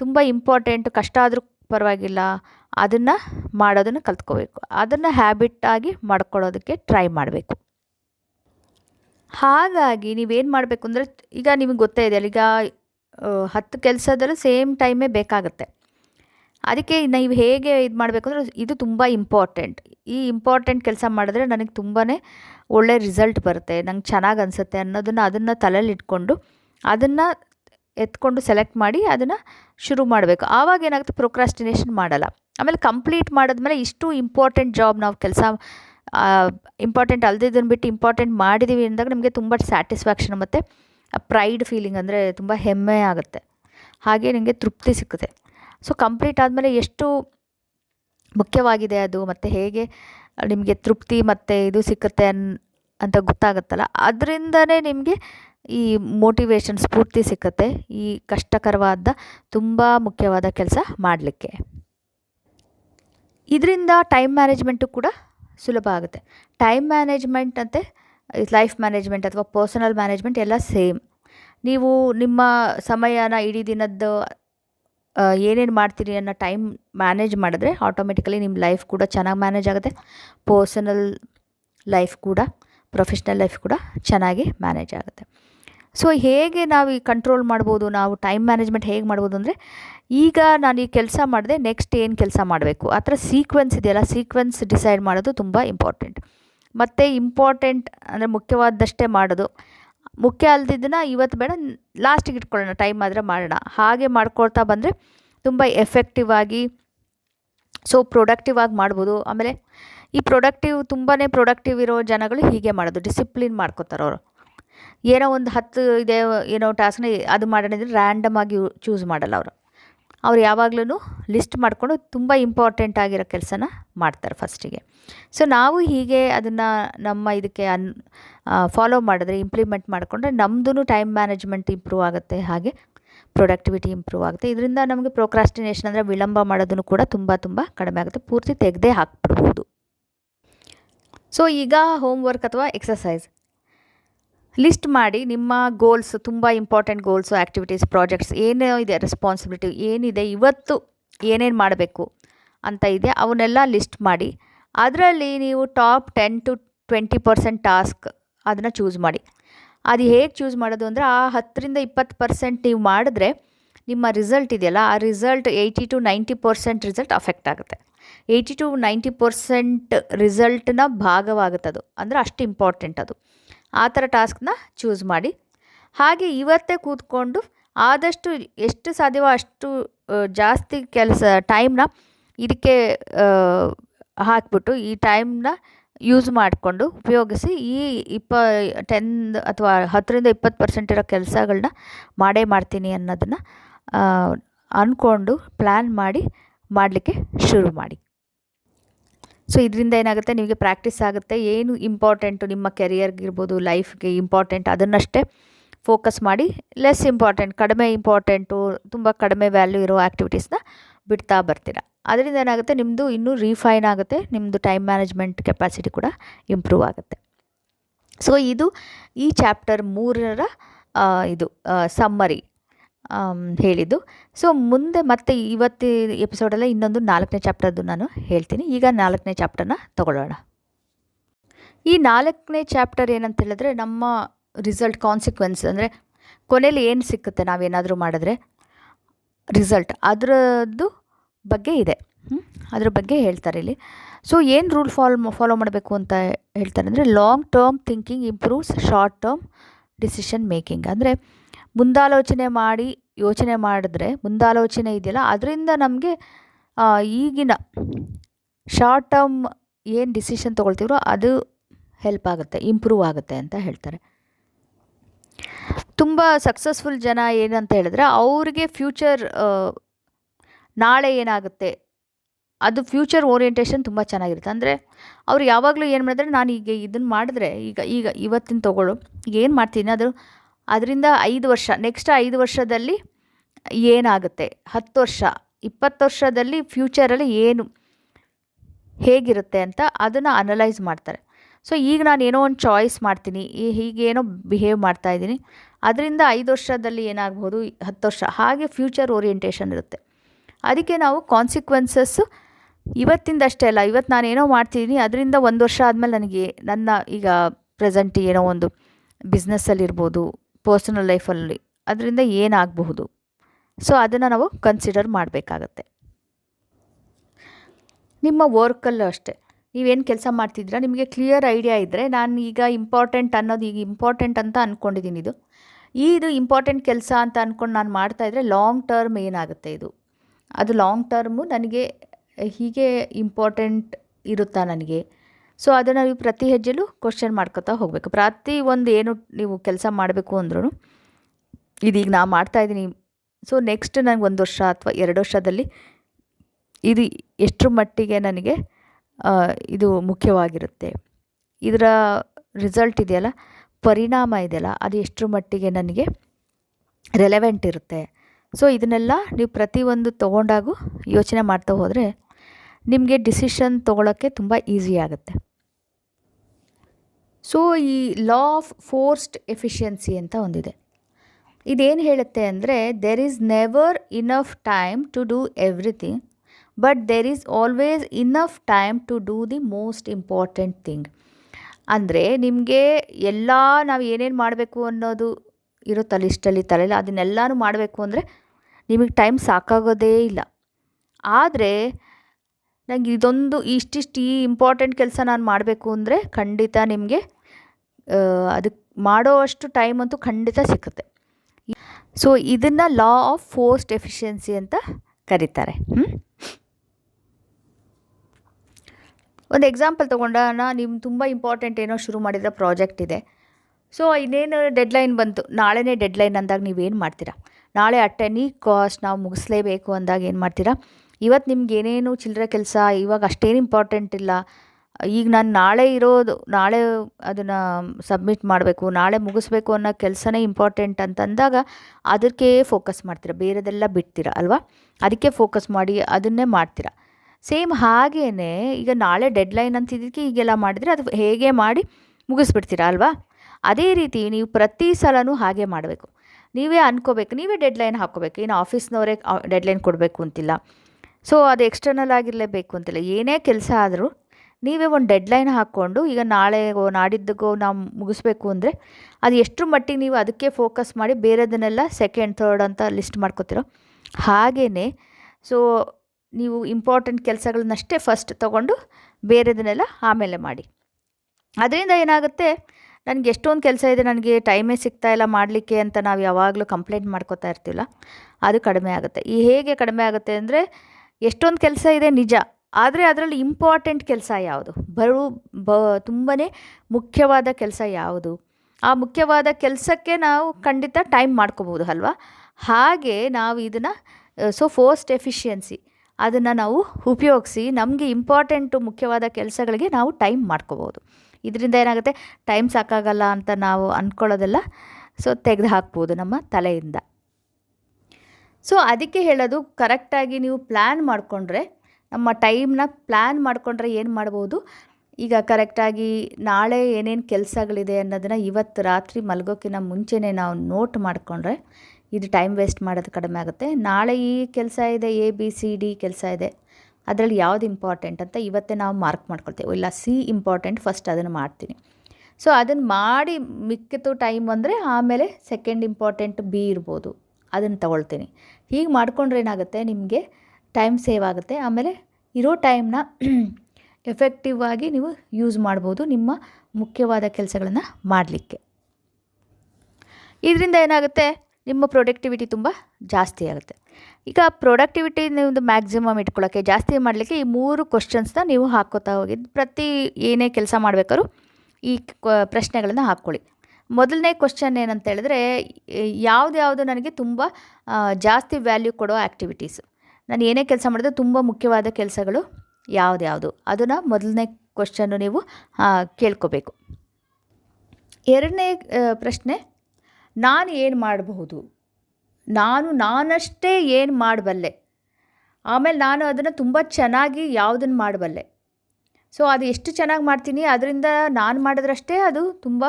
ತುಂಬ ಇಂಪಾರ್ಟೆಂಟ್, ಕಷ್ಟ ಆದರೂ ಪರವಾಗಿಲ್ಲ, ಅದನ್ನು ಮಾಡೋದನ್ನು ಕಲ್ತ್ಕೋಬೇಕು. ಅದನ್ನು ಹ್ಯಾಬಿಟ್ಟಾಗಿ ಮಾಡ್ಕೊಳ್ಳೋದಕ್ಕೆ ಟ್ರೈ ಮಾಡಬೇಕು. ಹಾಗಾಗಿ ನೀವೇನು ಮಾಡಬೇಕು ಅಂದರೆ ಈಗ ನಿಮಗೆ ಗೊತ್ತೇ ಇದೆ ಈಗ ಹತ್ತು ಕೆಲಸದಲ್ಲೂ ಸೇಮ್ ಟೈಮೇ ಬೇಕಾಗುತ್ತೆ. ಅದಕ್ಕೆ ನೀವು ಹೇಗೆ ಇದು ಮಾಡಬೇಕು ಅಂದರೆ ಇದು ತುಂಬ ಇಂಪಾರ್ಟೆಂಟ್ ಈ ಇಂಪಾರ್ಟೆಂಟ್ ಕೆಲಸ ಮಾಡಿದ್ರೆ ನನಗೆ ತುಂಬಾ ಒಳ್ಳೆ ರಿಸಲ್ಟ್ ಬರುತ್ತೆ, ನಂಗೆ ಚೆನ್ನಾಗಿ ಅನಿಸುತ್ತೆ ಅನ್ನೋದನ್ನು ಅದನ್ನು ತಲೆಯಲ್ಲಿ ಇಟ್ಕೊಂಡು ಅದನ್ನು ಎತ್ಕೊಂಡು ಸೆಲೆಕ್ಟ್ ಮಾಡಿ ಅದನ್ನು ಶುರು ಮಾಡಬೇಕು. ಆವಾಗ ಏನಾಗುತ್ತೆ? ಪ್ರೊಕ್ರಾಸ್ಟಿನೇಷನ್ ಮಾಡಲ್ಲ. ಆಮೇಲೆ ಕಂಪ್ಲೀಟ್ ಮಾಡಿದ್ಮೇಲೆ ಇಷ್ಟು ಇಂಪಾರ್ಟೆಂಟ್ ಜಾಬ್ ನಾವು ಕೆಲಸ ಇಂಪಾರ್ಟೆಂಟ್ ಅಲ್ದಿದ್ದನ್ನು ಬಿಟ್ಟು ಇಂಪಾರ್ಟೆಂಟ್ ಮಾಡಿದ್ದೀವಿ ಅಂದಾಗ ನಿಮಗೆ ತುಂಬ ಸ್ಯಾಟಿಸ್ಫ್ಯಾಕ್ಷನ್ ಮತ್ತು ಪ್ರೈಡ್ ಫೀಲಿಂಗ್ ಅಂದರೆ ತುಂಬ ಹೆಮ್ಮೆ ಆಗುತ್ತೆ. ಹಾಗೆ ನಿಮಗೆ ತೃಪ್ತಿ ಸಿಕ್ಕುತ್ತೆ. ಸೊ ಕಂಪ್ಲೀಟ್ ಆದಮೇಲೆ ಎಷ್ಟು ಮುಖ್ಯವಾಗಿದೆ ಅದು ಮತ್ತು ಹೇಗೆ ನಿಮಗೆ ತೃಪ್ತಿ ಮತ್ತು ಇದು ಸಿಕ್ಕುತ್ತೆ ಅನ್, ಅಂತ ಗೊತ್ತಾಗುತ್ತಲ್ಲ? ಅದರಿಂದನೇ ನಿಮಗೆ ಈ ಮೋಟಿವೇಶನ್ ಸ್ಫೂರ್ತಿ ಸಿಕ್ಕುತ್ತೆ. ಈ ಕಷ್ಟಕರವಾದ, ತುಂಬ ಮುಖ್ಯವಾದ ಕೆಲಸ ಮಾಡಲಿಕ್ಕೆ. ಇದರಿಂದ ಟೈಮ್ ಮ್ಯಾನೇಜ್ಮೆಂಟು ಕೂಡ ಸುಲಭ ಆಗುತ್ತೆ. ಟೈಮ್ ಮ್ಯಾನೇಜ್ಮೆಂಟ್ ಅಂತೆ ಲೈಫ್ ಮ್ಯಾನೇಜ್ಮೆಂಟ್ ಅಥವಾ ಪರ್ಸನಲ್ ಮ್ಯಾನೇಜ್ಮೆಂಟ್ ಎಲ್ಲ ಸೇಮ್ ನೀವು ನಿಮ್ಮ ಸಮಯನ ಇಡೀ ದಿನದ್ದು ಏನೇನು ಮಾಡ್ತೀರಿ ಅನ್ನೋ ಟೈಮ್ ಮ್ಯಾನೇಜ್ ಮಾಡಿದ್ರೆ ಆಟೋಮೆಟಿಕಲಿ ನಿಮ್ಮ ಲೈಫ್ ಕೂಡ ಚೆನ್ನಾಗಿ ಮ್ಯಾನೇಜ್ ಆಗುತ್ತೆ. ಪರ್ಸನಲ್ ಲೈಫ್ ಕೂಡ ಪ್ರೊಫೆಷ್ನಲ್ ಲೈಫ್ ಕೂಡ ಚೆನ್ನಾಗಿ ಮ್ಯಾನೇಜ್ ಆಗುತ್ತೆ. ಸೊ ಹೇಗೆ ನಾವು ಈ ಕಂಟ್ರೋಲ್ ಮಾಡ್ಬೋದು, ನಾವು ಟೈಮ್ ಮ್ಯಾನೇಜ್ಮೆಂಟ್ ಹೇಗೆ ಮಾಡ್ಬೋದು ಅಂದರೆ, ಈಗ ನಾನು ಈ ಕೆಲಸ ಮಾಡಿದೆ ನೆಕ್ಸ್ಟ್ ಏನು ಕೆಲಸ ಮಾಡಬೇಕು? ಆ ಥರ ಸೀಕ್ವೆನ್ಸ್ ಇದೆಯಲ್ಲ ಸೀಕ್ವೆನ್ಸ್ ಡಿಸೈಡ್ ಮಾಡೋದು ತುಂಬ ಇಂಪಾರ್ಟೆಂಟ್ ಮತ್ತು ಇಂಪಾರ್ಟೆಂಟ್ ಅಂದರೆ ಮುಖ್ಯವಾದಷ್ಟೇ ಮಾಡೋದು. ಮುಖ್ಯ ಅಲ್ದಿದ್ದನ್ನ ಇವತ್ತು ಬೇಡ ಲಾಸ್ಟಿಗೆ ಇಟ್ಕೊಳ್ಳೋಣ ಟೈಮ್ ಆದರೆ ಮಾಡೋಣ. ಹಾಗೆ ಮಾಡ್ಕೊಳ್ತಾ ಬಂದರೆ ತುಂಬ ಎಫೆಕ್ಟಿವ್ ಆಗಿ ಸೊ ಪ್ರೊಡಕ್ಟಿವ್ ಆಗಿ ಮಾಡ್ಬೋದು. ಆಮೇಲೆ ಈ ಪ್ರೊಡಕ್ಟಿವ್ ತುಂಬಾ ಪ್ರೊಡಕ್ಟಿವ್ ಇರೋ ಜನಗಳು ಹೀಗೆ ಮಾಡೋದು ಡಿಸಿಪ್ಲಿನ್ ಮಾಡ್ಕೋತಾರೆ ಅವರು. ಏನೋ ಒಂದು ಹತ್ತು ಇದೆ, ಏನೋ ಟಾಸ್ಕ್ನ ಅದು ಮಾಡೋಣ ರ್ಯಾಂಡಮ್ ಆಗಿ ಚೂಸ್ ಮಾಡಲ್ಲ ಅವರು. ಅವ್ರು ಯಾವಾಗಲೂ ಲಿಸ್ಟ್ ಮಾಡಿಕೊಂಡು ತುಂಬ ಇಂಪಾರ್ಟೆಂಟ್ ಆಗಿರೋ ಕೆಲಸನ ಮಾಡ್ತಾರೆ ಫಸ್ಟಿಗೆ. ಸೊ ನಾವು ಹೀಗೆ ಅದನ್ನು ನಮ್ಮ ಇದಕ್ಕೆ ಅನ್ ಫಾಲೋ ಮಾಡಿದ್ರೆ ಇಂಪ್ಲಿಮೆಂಟ್ ಮಾಡಿಕೊಂಡ್ರೆ ನಮ್ಮದು ಟೈಮ್ ಮ್ಯಾನೇಜ್ಮೆಂಟ್ ಇಂಪ್ರೂವ್ ಆಗುತ್ತೆ, ಹಾಗೆ ಪ್ರೊಡಕ್ಟಿವಿಟಿ ಇಂಪ್ರೂವ್ ಆಗುತ್ತೆ. ಇದರಿಂದ ನಮಗೆ ಪ್ರೊಕ್ರಾಸ್ಟಿನೇಷನ್ ಅಂದರೆ ವಿಳಂಬ ಮಾಡೋದನ್ನು ಕೂಡ ತುಂಬ ತುಂಬ ಕಡಿಮೆ ಆಗುತ್ತೆ. ಪೂರ್ತಿ ತೆಗೆದೇ ಹಾಕ್ಬಿಡ್ಬೋದು. ಸೊ ಈಗ ಹೋಮ್ ವರ್ಕ್ ಅಥವಾ ಎಕ್ಸಸೈಸ್ ಲಿಸ್ಟ್ ಮಾಡಿ ನಿಮ್ಮ ಗೋಲ್ಸ್ ತುಂಬ ಇಂಪಾರ್ಟೆಂಟ್ ಗೋಲ್ಸು ಆ್ಯಕ್ಟಿವಿಟೀಸ್ ಪ್ರಾಜೆಕ್ಟ್ಸ್ ಏನೇ ಇದೆ ರೆಸ್ಪಾನ್ಸಿಬಿಲಿಟಿ ಏನಿದೆ, ಇವತ್ತು ಏನೇನು ಮಾಡಬೇಕು ಅಂತ ಇದೆ, ಅವನ್ನೆಲ್ಲ ಲಿಸ್ಟ್ ಮಾಡಿ. ಅದರಲ್ಲಿ ನೀವು top ten to twenty percent task ಅದನ್ನು ಚೂಸ್ ಮಾಡಿ. ಅದು ಹೇಗೆ ಚೂಸ್ ಮಾಡೋದು ಅಂದರೆ, ಆ ಹತ್ತರಿಂದ ಇಪ್ಪತ್ತು ಪರ್ಸೆಂಟ್ ನೀವು ಮಾಡಿದ್ರೆ ನಿಮ್ಮ ರಿಸಲ್ಟ್ ಇದೆಯಲ್ಲ, ಆ result eighty to ninety percent result affect ಆಗುತ್ತೆ. ಏಯ್ಟಿ ಟು ನೈಂಟಿ ಪರ್ಸೆಂಟ್ ರಿಸಲ್ಟ್ನ ಭಾಗವಾಗುತ್ತದು. ಅಂದರೆ ಅಷ್ಟು ಇಂಪಾರ್ಟೆಂಟ್ ಅದು. ಆ ಥರ ಟಾಸ್ಕ್ನ ಚೂಸ್ ಮಾಡಿ. ಹಾಗೆ ಇವತ್ತೇ ಕೂತ್ಕೊಂಡು ಆದಷ್ಟು ಎಷ್ಟು ಸಾಧ್ಯವೋ ಅಷ್ಟು ಜಾಸ್ತಿ ಕೆಲಸ ಟೈಮ್ನ ಇದಕ್ಕೆ ಹಾಕ್ಬಿಟ್ಟು ಈ ಟೈಮ್ನ ಯೂಸ್ ಮಾಡಿಕೊಂಡು ಉಪಯೋಗಿಸಿ ಈ ಇಪ್ಪ ಟೆನ್ ಅಥವಾ ಹತ್ತರಿಂದ ಇಪ್ಪತ್ತು ಪರ್ಸೆಂಟ್ ಇರೋ ಕೆಲಸಗಳನ್ನ ಮಾಡೇ ಮಾಡ್ತೀನಿ ಅನ್ನೋದನ್ನು ಅಂದ್ಕೊಂಡು ಪ್ಲ್ಯಾನ್ ಮಾಡಿ ಮಾಡಲಿಕ್ಕೆ ಶುರು ಮಾಡಿ. ಸೊ ಇದರಿಂದ ಏನಾಗುತ್ತೆ? ನಿಮಗೆ ಪ್ರಾಕ್ಟೀಸ್ ಆಗುತ್ತೆ. ಏನು ಇಂಪಾರ್ಟೆಂಟು ನಿಮ್ಮ ಕೆರಿಯರ್ಗಿರ್ಬೋದು ಲೈಫ್ಗೆ ಇಂಪಾರ್ಟೆಂಟ್ ಅದನ್ನಷ್ಟೇ ಫೋಕಸ್ ಮಾಡಿ ಲೆಸ್ ಇಂಪಾರ್ಟೆಂಟ್ ಕಡಿಮೆ ಇಂಪಾರ್ಟೆಂಟು ತುಂಬ ಕಡಿಮೆ ವ್ಯಾಲ್ಯೂ ಇರೋ ಆ್ಯಕ್ಟಿವಿಟೀಸ್ನ ಬಿಡ್ತಾ ಬರ್ತೀರ. ಅದರಿಂದ ಏನಾಗುತ್ತೆ? ನಿಮ್ಮದು ಇನ್ನೂ ರೀಫೈನ್ ಆಗುತ್ತೆ. ನಿಮ್ಮದು ಟೈಮ್ ಮ್ಯಾನೇಜ್ಮೆಂಟ್ ಕೆಪಾಸಿಟಿ ಕೂಡ ಇಂಪ್ರೂವ್ ಆಗುತ್ತೆ. ಸೊ ಇದು ಈ ಚಾಪ್ಟರ್ ಮೂರರ ಇದು ಸಮ್ಮರಿ ಹೇಳಿದ್ದು. ಸೊ ಮುಂದೆ ಮತ್ತೆ ಇವತ್ತು ಎಪಿಸೋಡಲ್ಲೇ ಇನ್ನೊಂದು ನಾಲ್ಕನೇ ಚಾಪ್ಟರ್ದು ನಾನು ಹೇಳ್ತೀನಿ. ಈಗ ನಾಲ್ಕನೇ ಚಾಪ್ಟರ್ನ ತಗೊಳ್ಳೋಣ. ಈ ನಾಲ್ಕನೇ ಚಾಪ್ಟರ್ ಏನಂತ ಹೇಳಿದ್ರೆ ನಮ್ಮ ರಿಸಲ್ಟ್ ಕಾನ್ಸಿಕ್ವೆನ್ಸ್ ಅಂದರೆ ಕೊನೆಯಲ್ಲಿ ಏನು ಸಿಕ್ಕುತ್ತೆ ನಾವೇನಾದರೂ ಮಾಡಿದ್ರೆ ರಿಸಲ್ಟ್ ಅದರದ್ದು ಬಗ್ಗೆ ಇದೆ. ಅದ್ರ ಬಗ್ಗೆ ಹೇಳ್ತಾರೆ ಇಲ್ಲಿ. ಸೊ ಏನು ರೂಲ್ ಫಾಲೋ ಫಾಲೋ ಮಾಡಬೇಕು ಅಂತ ಹೇಳ್ತಾರೆ ಅಂದರೆ long term thinking improves short term decision making ಅಂದರೆ ಮುಂದಾಲೋಚನೆ ಮಾಡಿ ಯೋಚನೆ ಮಾಡಿದ್ರೆ, ಮುಂದಾಲೋಚನೆ ಇದೆಯಲ್ಲ, ಅದರಿಂದ ನಮಗೆ ಈಗಿನ ಶಾರ್ಟ್ ಟರ್ಮ್ ಏನು ಡಿಸಿಷನ್ ತೊಗೊಳ್ತೀವೋ ಅದು ಹೆಲ್ಪ್ ಆಗುತ್ತೆ ಇಂಪ್ರೂವ್ ಆಗುತ್ತೆ ಅಂತ ಹೇಳ್ತಾರೆ. ತುಂಬ ಸಕ್ಸಸ್ಫುಲ್ ಜನ ಏನಂತ ಹೇಳಿದ್ರೆ, ಅವ್ರಿಗೆ ಫ್ಯೂಚರ್ ನಾಳೆ ಏನಾಗುತ್ತೆ, ಅದು ಫ್ಯೂಚರ್ ಓರಿಯೆಂಟೇಷನ್ ತುಂಬ ಚೆನ್ನಾಗಿರುತ್ತೆ. ಅಂದರೆ ಅವ್ರು ಯಾವಾಗಲೂ ಏನು ಮಾಡಿದ್ರೆ ನಾನು ಈಗ ಇದನ್ನು ಮಾಡಿದ್ರೆ, ಈಗ ಈಗ ಇವತ್ತಿನ ತೊಗೊಳ್ಳು, ಈಗ ಏನು ಮಾಡ್ತೀನಿ ಅದು ಅದರಿಂದ ಐದು ವರ್ಷ ನೆಕ್ಸ್ಟ್ ಐದು ವರ್ಷದಲ್ಲಿ ಏನಾಗುತ್ತೆ? ಹತ್ತು ವರ್ಷ, ಇಪ್ಪತ್ತು ವರ್ಷದಲ್ಲಿ ಫ್ಯೂಚರಲ್ಲಿ ಏನು ಹೇಗಿರುತ್ತೆ ಅಂತ ಅದನ್ನು ಅನಲೈಸ್ ಮಾಡ್ತಾರೆ. ಸೊ ಈಗ ನಾನು ಏನೋ ಒಂದು ಚಾಯ್ಸ್ ಮಾಡ್ತೀನಿ ಹೀಗೇನೋ ಬಿಹೇವ್ ಮಾಡ್ತಾ ಇದ್ದೀನಿ, ಅದರಿಂದ ಐದು ವರ್ಷದಲ್ಲಿ ಏನಾಗ್ಬೋದು? ಹತ್ತು ವರ್ಷ, ಹಾಗೆ ಫ್ಯೂಚರ್ ಓರಿಯೆಂಟೇಷನ್ ಇರುತ್ತೆ. ಅದಕ್ಕೆ ನಾವು ಕಾನ್ಸಿಕ್ವೆನ್ಸಸ್ಸು ಇವತ್ತಿಂದಷ್ಟೇ ಅಲ್ಲ ಇವತ್ತು ನಾನು ಏನೋ ಮಾಡ್ತಿದ್ದೀನಿ ಅದರಿಂದ ಒಂದು ವರ್ಷ ಆದಮೇಲೆ ನನಗೆ, ನನ್ನ ಈಗ ಪ್ರೆಸೆಂಟ್ ಏನೋ ಒಂದು ಬಿಸ್ನೆಸ್ಸಲ್ಲಿರ್ಬೋದು ಪರ್ಸನಲ್ ಲೈಫಲ್ಲಿ ಅದರಿಂದ ಏನಾಗಬಹುದು? ಸೊ ಅದನ್ನು ನಾವು ಕನ್ಸಿಡರ್ ಮಾಡಬೇಕಾಗತ್ತೆ. ನಿಮ್ಮ ವರ್ಕಲ್ಲೂ ಅಷ್ಟೇ. ನೀವೇನು ಕೆಲಸ ಮಾಡ್ತಿದ್ದೀರಾ? ನಿಮಗೆ ಕ್ಲಿಯರ್ ಐಡಿಯಾ ಇದ್ದರೆ ನಾನು ಈಗ ಇಂಪಾರ್ಟೆಂಟ್ ಅನ್ನೋದು ಈಗ ಇಂಪಾರ್ಟೆಂಟ್ ಅಂತ ಅಂದ್ಕೊಂಡಿದ್ದೀನಿ ಇದು. ಈ ಇದು ಇಂಪಾರ್ಟೆಂಟ್ ಕೆಲಸ ಅಂತ ಅಂದ್ಕೊಂಡು ನಾನು ಮಾಡ್ತಾಯಿದ್ರೆ ಲಾಂಗ್ ಟರ್ಮ್ ಏನಾಗುತ್ತೆ ಇದು? ಅದು ಲಾಂಗ್ ಟರ್ಮು ನನಗೆ ಹೀಗೆ ಇಂಪಾರ್ಟೆಂಟ್ ಇರುತ್ತಾ ನನಗೆ? ಸೊ ಅದನ್ನು ನೀವು ಪ್ರತಿ ಹೆಜ್ಜೆಲೂ ಕ್ವಶನ್ ಮಾಡ್ಕೊತಾ ಹೋಗಬೇಕು. ಪ್ರತಿ ಒಂದು ಏನು ನೀವು ಕೆಲಸ ಮಾಡಬೇಕು ಅಂದ್ರೂ ಇದೀಗ ನಾ ಮಾಡ್ತಾಯಿದ್ದೀನಿ ಸೊ ನೆಕ್ಸ್ಟ್ ನನಗೆ ಒಂದು ವರ್ಷ ಅಥವಾ ಎರಡು ವರ್ಷದಲ್ಲಿ ಇದು ಎಷ್ಟರ ಮಟ್ಟಿಗೆ ನನಗೆ ಇದು ಮುಖ್ಯವಾಗಿರುತ್ತೆ. ಇದರ ರಿಸಲ್ಟ್ ಇದೆಯಲ್ಲ, ಪರಿಣಾಮ ಇದೆಯಲ್ಲ, ಅದು ಎಷ್ಟರ ಮಟ್ಟಿಗೆ ನನಗೆ ರೆಲೆವೆಂಟ್ ಇರುತ್ತೆ. ಸೊ ಇದನ್ನೆಲ್ಲ ನೀವು ಪ್ರತಿಯೊಂದು ತೊಗೊಂಡಾಗೂ ಯೋಚನೆ ಮಾಡ್ತಾ ಹೋದರೆ, ನಿಮಗೆ ಡಿಸಿಷನ್ ತೊಗೊಳಕ್ಕೆ ತುಂಬ ಈಸಿ ಆಗುತ್ತೆ. ಸೊ ಈ ಲಾ ಆಫ್ ಫೋರ್ಸ್ಡ್ ಎಫಿಷಿಯನ್ಸಿ ಅಂತ ಒಂದಿದೆ. ಇದೇನು ಹೇಳುತ್ತೆ ಅಂದರೆ there is never enough time to do everything but there is always enough time to do the most important thing ಅಂದರೆ, ನಿಮಗೆ ಎಲ್ಲ ನಾವು ಏನೇನು ಮಾಡಬೇಕು ಅನ್ನೋದು ಇರುತ್ತಲ್ಲ ಲಿಸ್ಟಲ್ಲಿ ತಲೆಯಲ್ಲಿ ಅದನ್ನೆಲ್ಲನೂ ಮಾಡಬೇಕು ಅಂದರೆ, ನಿಮಗೆ ಟೈಮ್ ಸಾಕಾಗೋದೇ ಇಲ್ಲ. ಆದರೆ ನನಗೆ ಇದೊಂದು ಇಷ್ಟಿಷ್ಟು ಈ ಇಂಪಾರ್ಟೆಂಟ್ ಕೆಲಸ ನಾನು ಮಾಡಬೇಕು ಅಂದರೆ, ಖಂಡಿತ ನಿಮಗೆ ಅದಕ್ಕೆ ಮಾಡೋ ಅಷ್ಟು ಟೈಮ್ ಅಂತೂ ಖಂಡಿತ ಸಿಕ್ಕುತ್ತೆ. ಸೊ ಇದನ್ನು ಲಾ ಆಫ್ ಫೋರ್ಸ್ಟ್ ಎಫಿಷಿಯನ್ಸಿ ಅಂತ ಕರೀತಾರೆ. ಒಂದು ಎಕ್ಸಾಂಪಲ್ ತೊಗೊಂಡಾಗ ನಿಮ್ಮ ತುಂಬ ಇಂಪಾರ್ಟೆಂಟ್ ಏನೋ ಶುರು ಮಾಡಿದ ಪ್ರಾಜೆಕ್ಟ್ ಇದೆ. ಸೊ ಇನ್ನೇನು ಡೆಡ್ಲೈನ್ ಬಂತು? ನಾಳೆನೇ ಡೆಡ್ಲೈನ್ ಅಂದಾಗ ನೀವೇನು ಮಾಡ್ತೀರಾ? ನಾಳೆ ಅಟ್ ಎನಿ ಕಾಸ್ಟ್ ನಾವು ಮುಗಿಸ್ಲೇಬೇಕು ಅಂದಾಗ ಏನು ಮಾಡ್ತೀರಾ? ಇವತ್ತು ನಿಮ್ಗೆ ಏನೇನು ಚಿಲ್ಲರೆ ಕೆಲಸ, ಇವಾಗ ಅಷ್ಟೇನು ಇಂಪಾರ್ಟೆಂಟ್ ಇಲ್ಲ. ಈಗ ನಾನು ನಾಳೆ ಇರೋದು, ನಾಳೆ ಅದನ್ನು ಸಬ್ಮಿಟ್ ಮಾಡಬೇಕು, ನಾಳೆ ಮುಗಿಸ್ಬೇಕು ಅನ್ನೋ ಕೆಲಸನೇ ಇಂಪಾರ್ಟೆಂಟ್ ಅಂತಂದಾಗ ಅದಕ್ಕೆ ಫೋಕಸ್ ಮಾಡ್ತೀರ? ಬೇರೆದೆಲ್ಲ ಬಿಡ್ತೀರ ಅಲ್ವಾ? ಅದಕ್ಕೆ ಫೋಕಸ್ ಮಾಡಿ ಅದನ್ನೇ ಮಾಡ್ತೀರಾ? ಸೇಮ್ ಹಾಗೇ ಈಗ ನಾಳೆ ಡೆಡ್ಲೈನ್ ಅಂತಿದ್ದಕ್ಕೆ ಈಗೆಲ್ಲ ಮಾಡಿದರೆ ಅದು ಹೇಗೆ ಮಾಡಿ ಮುಗಿಸ್ಬಿಡ್ತೀರ ಅಲ್ವಾ? ಅದೇ ರೀತಿ ನೀವು ಪ್ರತಿ ಸಲನೂ ಹಾಗೆ ಮಾಡಬೇಕು. ನೀವೇ ಅನ್ಕೋಬೇಕು, ನೀವೇ ಡೆಡ್ಲೈನ್ ಹಾಕ್ಕೋಬೇಕು. ಇನ್ನು ಆಫೀಸ್ನವರೇ ಡೆಡ್ಲೈನ್ ಕೊಡಬೇಕು ಅಂತಿಲ್ಲ. ಸೊ ಅದು ಎಕ್ಸ್ಟರ್ನಲ್ ಆಗಿರಲೇಬೇಕು ಅಂತಿಲ್ಲ. ಏನೇ ಕೆಲಸ ಆದರೂ ನೀವೇ ಒಂದು ಡೆಡ್ಲೈನ್ ಹಾಕ್ಕೊಂಡು ಈಗ ನಾಳೆಗೋ ನಾಡಿದ್ದಗೋ ನಾವು ಮುಗಿಸ್ಬೇಕು ಅಂದರೆ ಅದು ಎಷ್ಟರ ಮಟ್ಟಿಗೆ ನೀವು ಅದಕ್ಕೆ ಫೋಕಸ್ ಮಾಡಿ ಬೇರೆದನ್ನೆಲ್ಲ ಸೆಕೆಂಡ್ ಥರ್ಡ್ ಅಂತ ಲಿಸ್ಟ್ ಮಾಡ್ಕೋತಿರೋ ಹಾಗೇ ಸೊ ನೀವು ಇಂಪಾರ್ಟೆಂಟ್ ಕೆಲಸಗಳನ್ನಷ್ಟೇ ಫಸ್ಟ್ ತೊಗೊಂಡು ಬೇರೆದನ್ನೆಲ್ಲ ಆಮೇಲೆ ಮಾಡಿ. ಅದರಿಂದ ಏನಾಗುತ್ತೆ, ನನಗೆ ಎಷ್ಟೊಂದು ಕೆಲಸ ಇದೆ, ನನಗೆ ಟೈಮೇ ಸಿಗ್ತಾ ಇಲ್ಲ ಮಾಡಲಿಕ್ಕೆ ಅಂತ ನಾವು ಯಾವಾಗಲೂ ಕಂಪ್ಲೇಂಟ್ ಮಾಡ್ಕೋತಾ ಇರ್ತೀವಲ್ಲ, ಅದು ಕಡಿಮೆ ಆಗುತ್ತೆ. ಈ ಹೇಗೆ ಕಡಿಮೆ ಆಗುತ್ತೆ ಅಂದರೆ ಎಷ್ಟೊಂದು ಕೆಲಸ ಇದೆ ನಿಜ ಆದರೆ ಅದರಲ್ಲಿ ಇಂಪಾರ್ಟೆಂಟ್ ಕೆಲಸ ಯಾವುದು? ಬರು, ಬ ತುಂಬಾ ಮುಖ್ಯವಾದ ಕೆಲಸ ಯಾವುದು? ಆ ಮುಖ್ಯವಾದ ಕೆಲಸಕ್ಕೆ ನಾವು ಖಂಡಿತ ಟೈಮ್ ಮಾಡ್ಕೋಬೋದು ಅಲ್ವಾ? ಹಾಗೆ ನಾವು ಇದನ್ನು ಸೊ ಫೋಸ್ಟ್ ಎಫಿಷಿಯನ್ಸಿ ಅದನ್ನು ನಾವು ಉಪಯೋಗಿಸಿ ನಮಗೆ ಇಂಪಾರ್ಟೆಂಟು ಮುಖ್ಯವಾದ ಕೆಲಸಗಳಿಗೆ ನಾವು ಟೈಮ್ ಮಾಡ್ಕೋಬೋದು. ಇದರಿಂದ ಏನಾಗುತ್ತೆ? ಟೈಮ್ ಸಾಕಾಗಲ್ಲ ಅಂತ ನಾವು ಅಂದ್ಕೊಳ್ಳೋದೆಲ್ಲ ಸೊ ತೆಗೆದು ಹಾಕ್ಬೋದು ನಮ್ಮ ತಲೆಯಿಂದ. ಸೊ ಅದಕ್ಕೆ ಹೇಳೋದು ಕರೆಕ್ಟಾಗಿ ನೀವು ಪ್ಲ್ಯಾನ್ ಮಾಡಿಕೊಂಡ್ರೆ ನಮ್ಮ ಟೈಮ್ನ ಪ್ಲ್ಯಾನ್ ಮಾಡಿಕೊಂಡ್ರೆ ಏನು ಮಾಡ್ಬೋದು? ಈಗ ಕರೆಕ್ಟಾಗಿ ನಾಳೆ ಏನೇನು ಕೆಲಸಗಳಿದೆ ಅನ್ನೋದನ್ನು ಇವತ್ತು ರಾತ್ರಿ ಮಲಗೋಕ್ಕಿಂತ ಮುಂಚೆನೇ ನಾವು ನೋಟ್ ಮಾಡಿಕೊಂಡ್ರೆ ಇದು ಟೈಮ್ ವೇಸ್ಟ್ ಮಾಡೋದು ಕಡಿಮೆ ಆಗುತ್ತೆ. ನಾಳೆ ಈ ಕೆಲಸ ಇದೆ ಎ ಬಿ ಸಿ ಡಿ ಕೆಲಸ ಇದೆ, ಅದರಲ್ಲಿ ಯಾವುದು ಇಂಪಾರ್ಟೆಂಟ್ ಅಂತ ಇವತ್ತೇ ನಾವು ಮಾರ್ಕ್ ಮಾಡ್ಕೊಳ್ತೇವೆ. ಇಲ್ಲ ಸಿ ಇಂಪಾರ್ಟೆಂಟ್ ಫಸ್ಟ್ ಅದನ್ನು ಮಾಡ್ತೀನಿ. ಸೊ ಅದನ್ನು ಮಾಡಿ ಮಿಕ್ಕಿತು ಟೈಮ್ ಅಂದರೆ ಆಮೇಲೆ ಸೆಕೆಂಡ್ ಇಂಪಾರ್ಟೆಂಟ್ ಬಿ ಇರ್ಬೋದು. ಅದನ್ನು ತಗೊಳ್ತೀನಿ. ಹೀಗೆ ಮಾಡಿಕೊಂಡ್ರೆ ಏನಾಗುತ್ತೆ? ನಿಮಗೆ ಟೈಮ್ ಸೇವ್ ಆಗುತ್ತೆ. ಆಮೇಲೆ ಇರೋ ಟೈಮ್ನ ಎಫೆಕ್ಟಿವ್ ಆಗಿ ನೀವು ಯೂಸ್ ಮಾಡ್ಬೋದು ನಿಮ್ಮ ಮುಖ್ಯವಾದ ಕೆಲಸಗಳನ್ನು ಮಾಡಲಿಕ್ಕೆ. ಇದರಿಂದ ಏನಾಗುತ್ತೆ? ನಿಮ್ಮ ಪ್ರೊಡಕ್ಟಿವಿಟಿ ತುಂಬ ಜಾಸ್ತಿ ಆಗುತ್ತೆ. ಈಗ ಪ್ರೊಡಕ್ಟಿವಿಟಿ ನೀವು ಮ್ಯಾಕ್ಸಿಮಮ್ ಇಟ್ಕೊಳ್ಳೋಕ್ಕೆ ಜಾಸ್ತಿ ಮಾಡಲಿಕ್ಕೆ ಈ ಮೂರು ಕ್ವಶನ್ಸ್ನ ನೀವು ಹಾಕ್ಕೋತಾ ಹೋಗಿ, ಪ್ರತಿ ಏನೇ ಕೆಲಸ ಮಾಡಬೇಕಾದ್ರೂ ಈ ಪ್ರಶ್ನೆಗಳನ್ನು ಹಾಕ್ಕೊಳ್ಳಿ. ಮೊದಲನೇ ಕ್ವಶನ್ ಏನಂತ ಹೇಳಿದ್ರೆ ಯಾವ್ದು ನನಗೆ ತುಂಬ ಜಾಸ್ತಿ ವ್ಯಾಲ್ಯೂ ಕೊಡೋ ಆ್ಯಕ್ಟಿವಿಟೀಸು ನಾನು ಏನೇ ಕೆಲಸ ಮಾಡಿದ್ರೆ ತುಂಬ ಮುಖ್ಯವಾದ ಕೆಲಸಗಳು ಯಾವುದ್ಯಾವುದು ಅದನ್ನು ಮೊದಲನೇ ಕ್ವಶನ್ನು ನೀವು ಕೇಳ್ಕೋಬೇಕು. ಎರಡನೇ ಪ್ರಶ್ನೆ, ನಾನು ಏನು ಮಾಡಬಹುದು? ನಾನು, ನಾನಷ್ಟೇ ಏನು ಮಾಡಬಲ್ಲೆ? ಆಮೇಲೆ ನಾನು ಅದನ್ನು ತುಂಬ ಚೆನ್ನಾಗಿ ಯಾವುದನ್ನು ಮಾಡಬಲ್ಲೆ? ಸೊ, ಅದು ಎಷ್ಟು ಚೆನ್ನಾಗಿ ಮಾಡ್ತೀನಿ, ಅದರಿಂದ ನಾನು ಮಾಡಿದ್ರಷ್ಟೇ ಅದು ತುಂಬ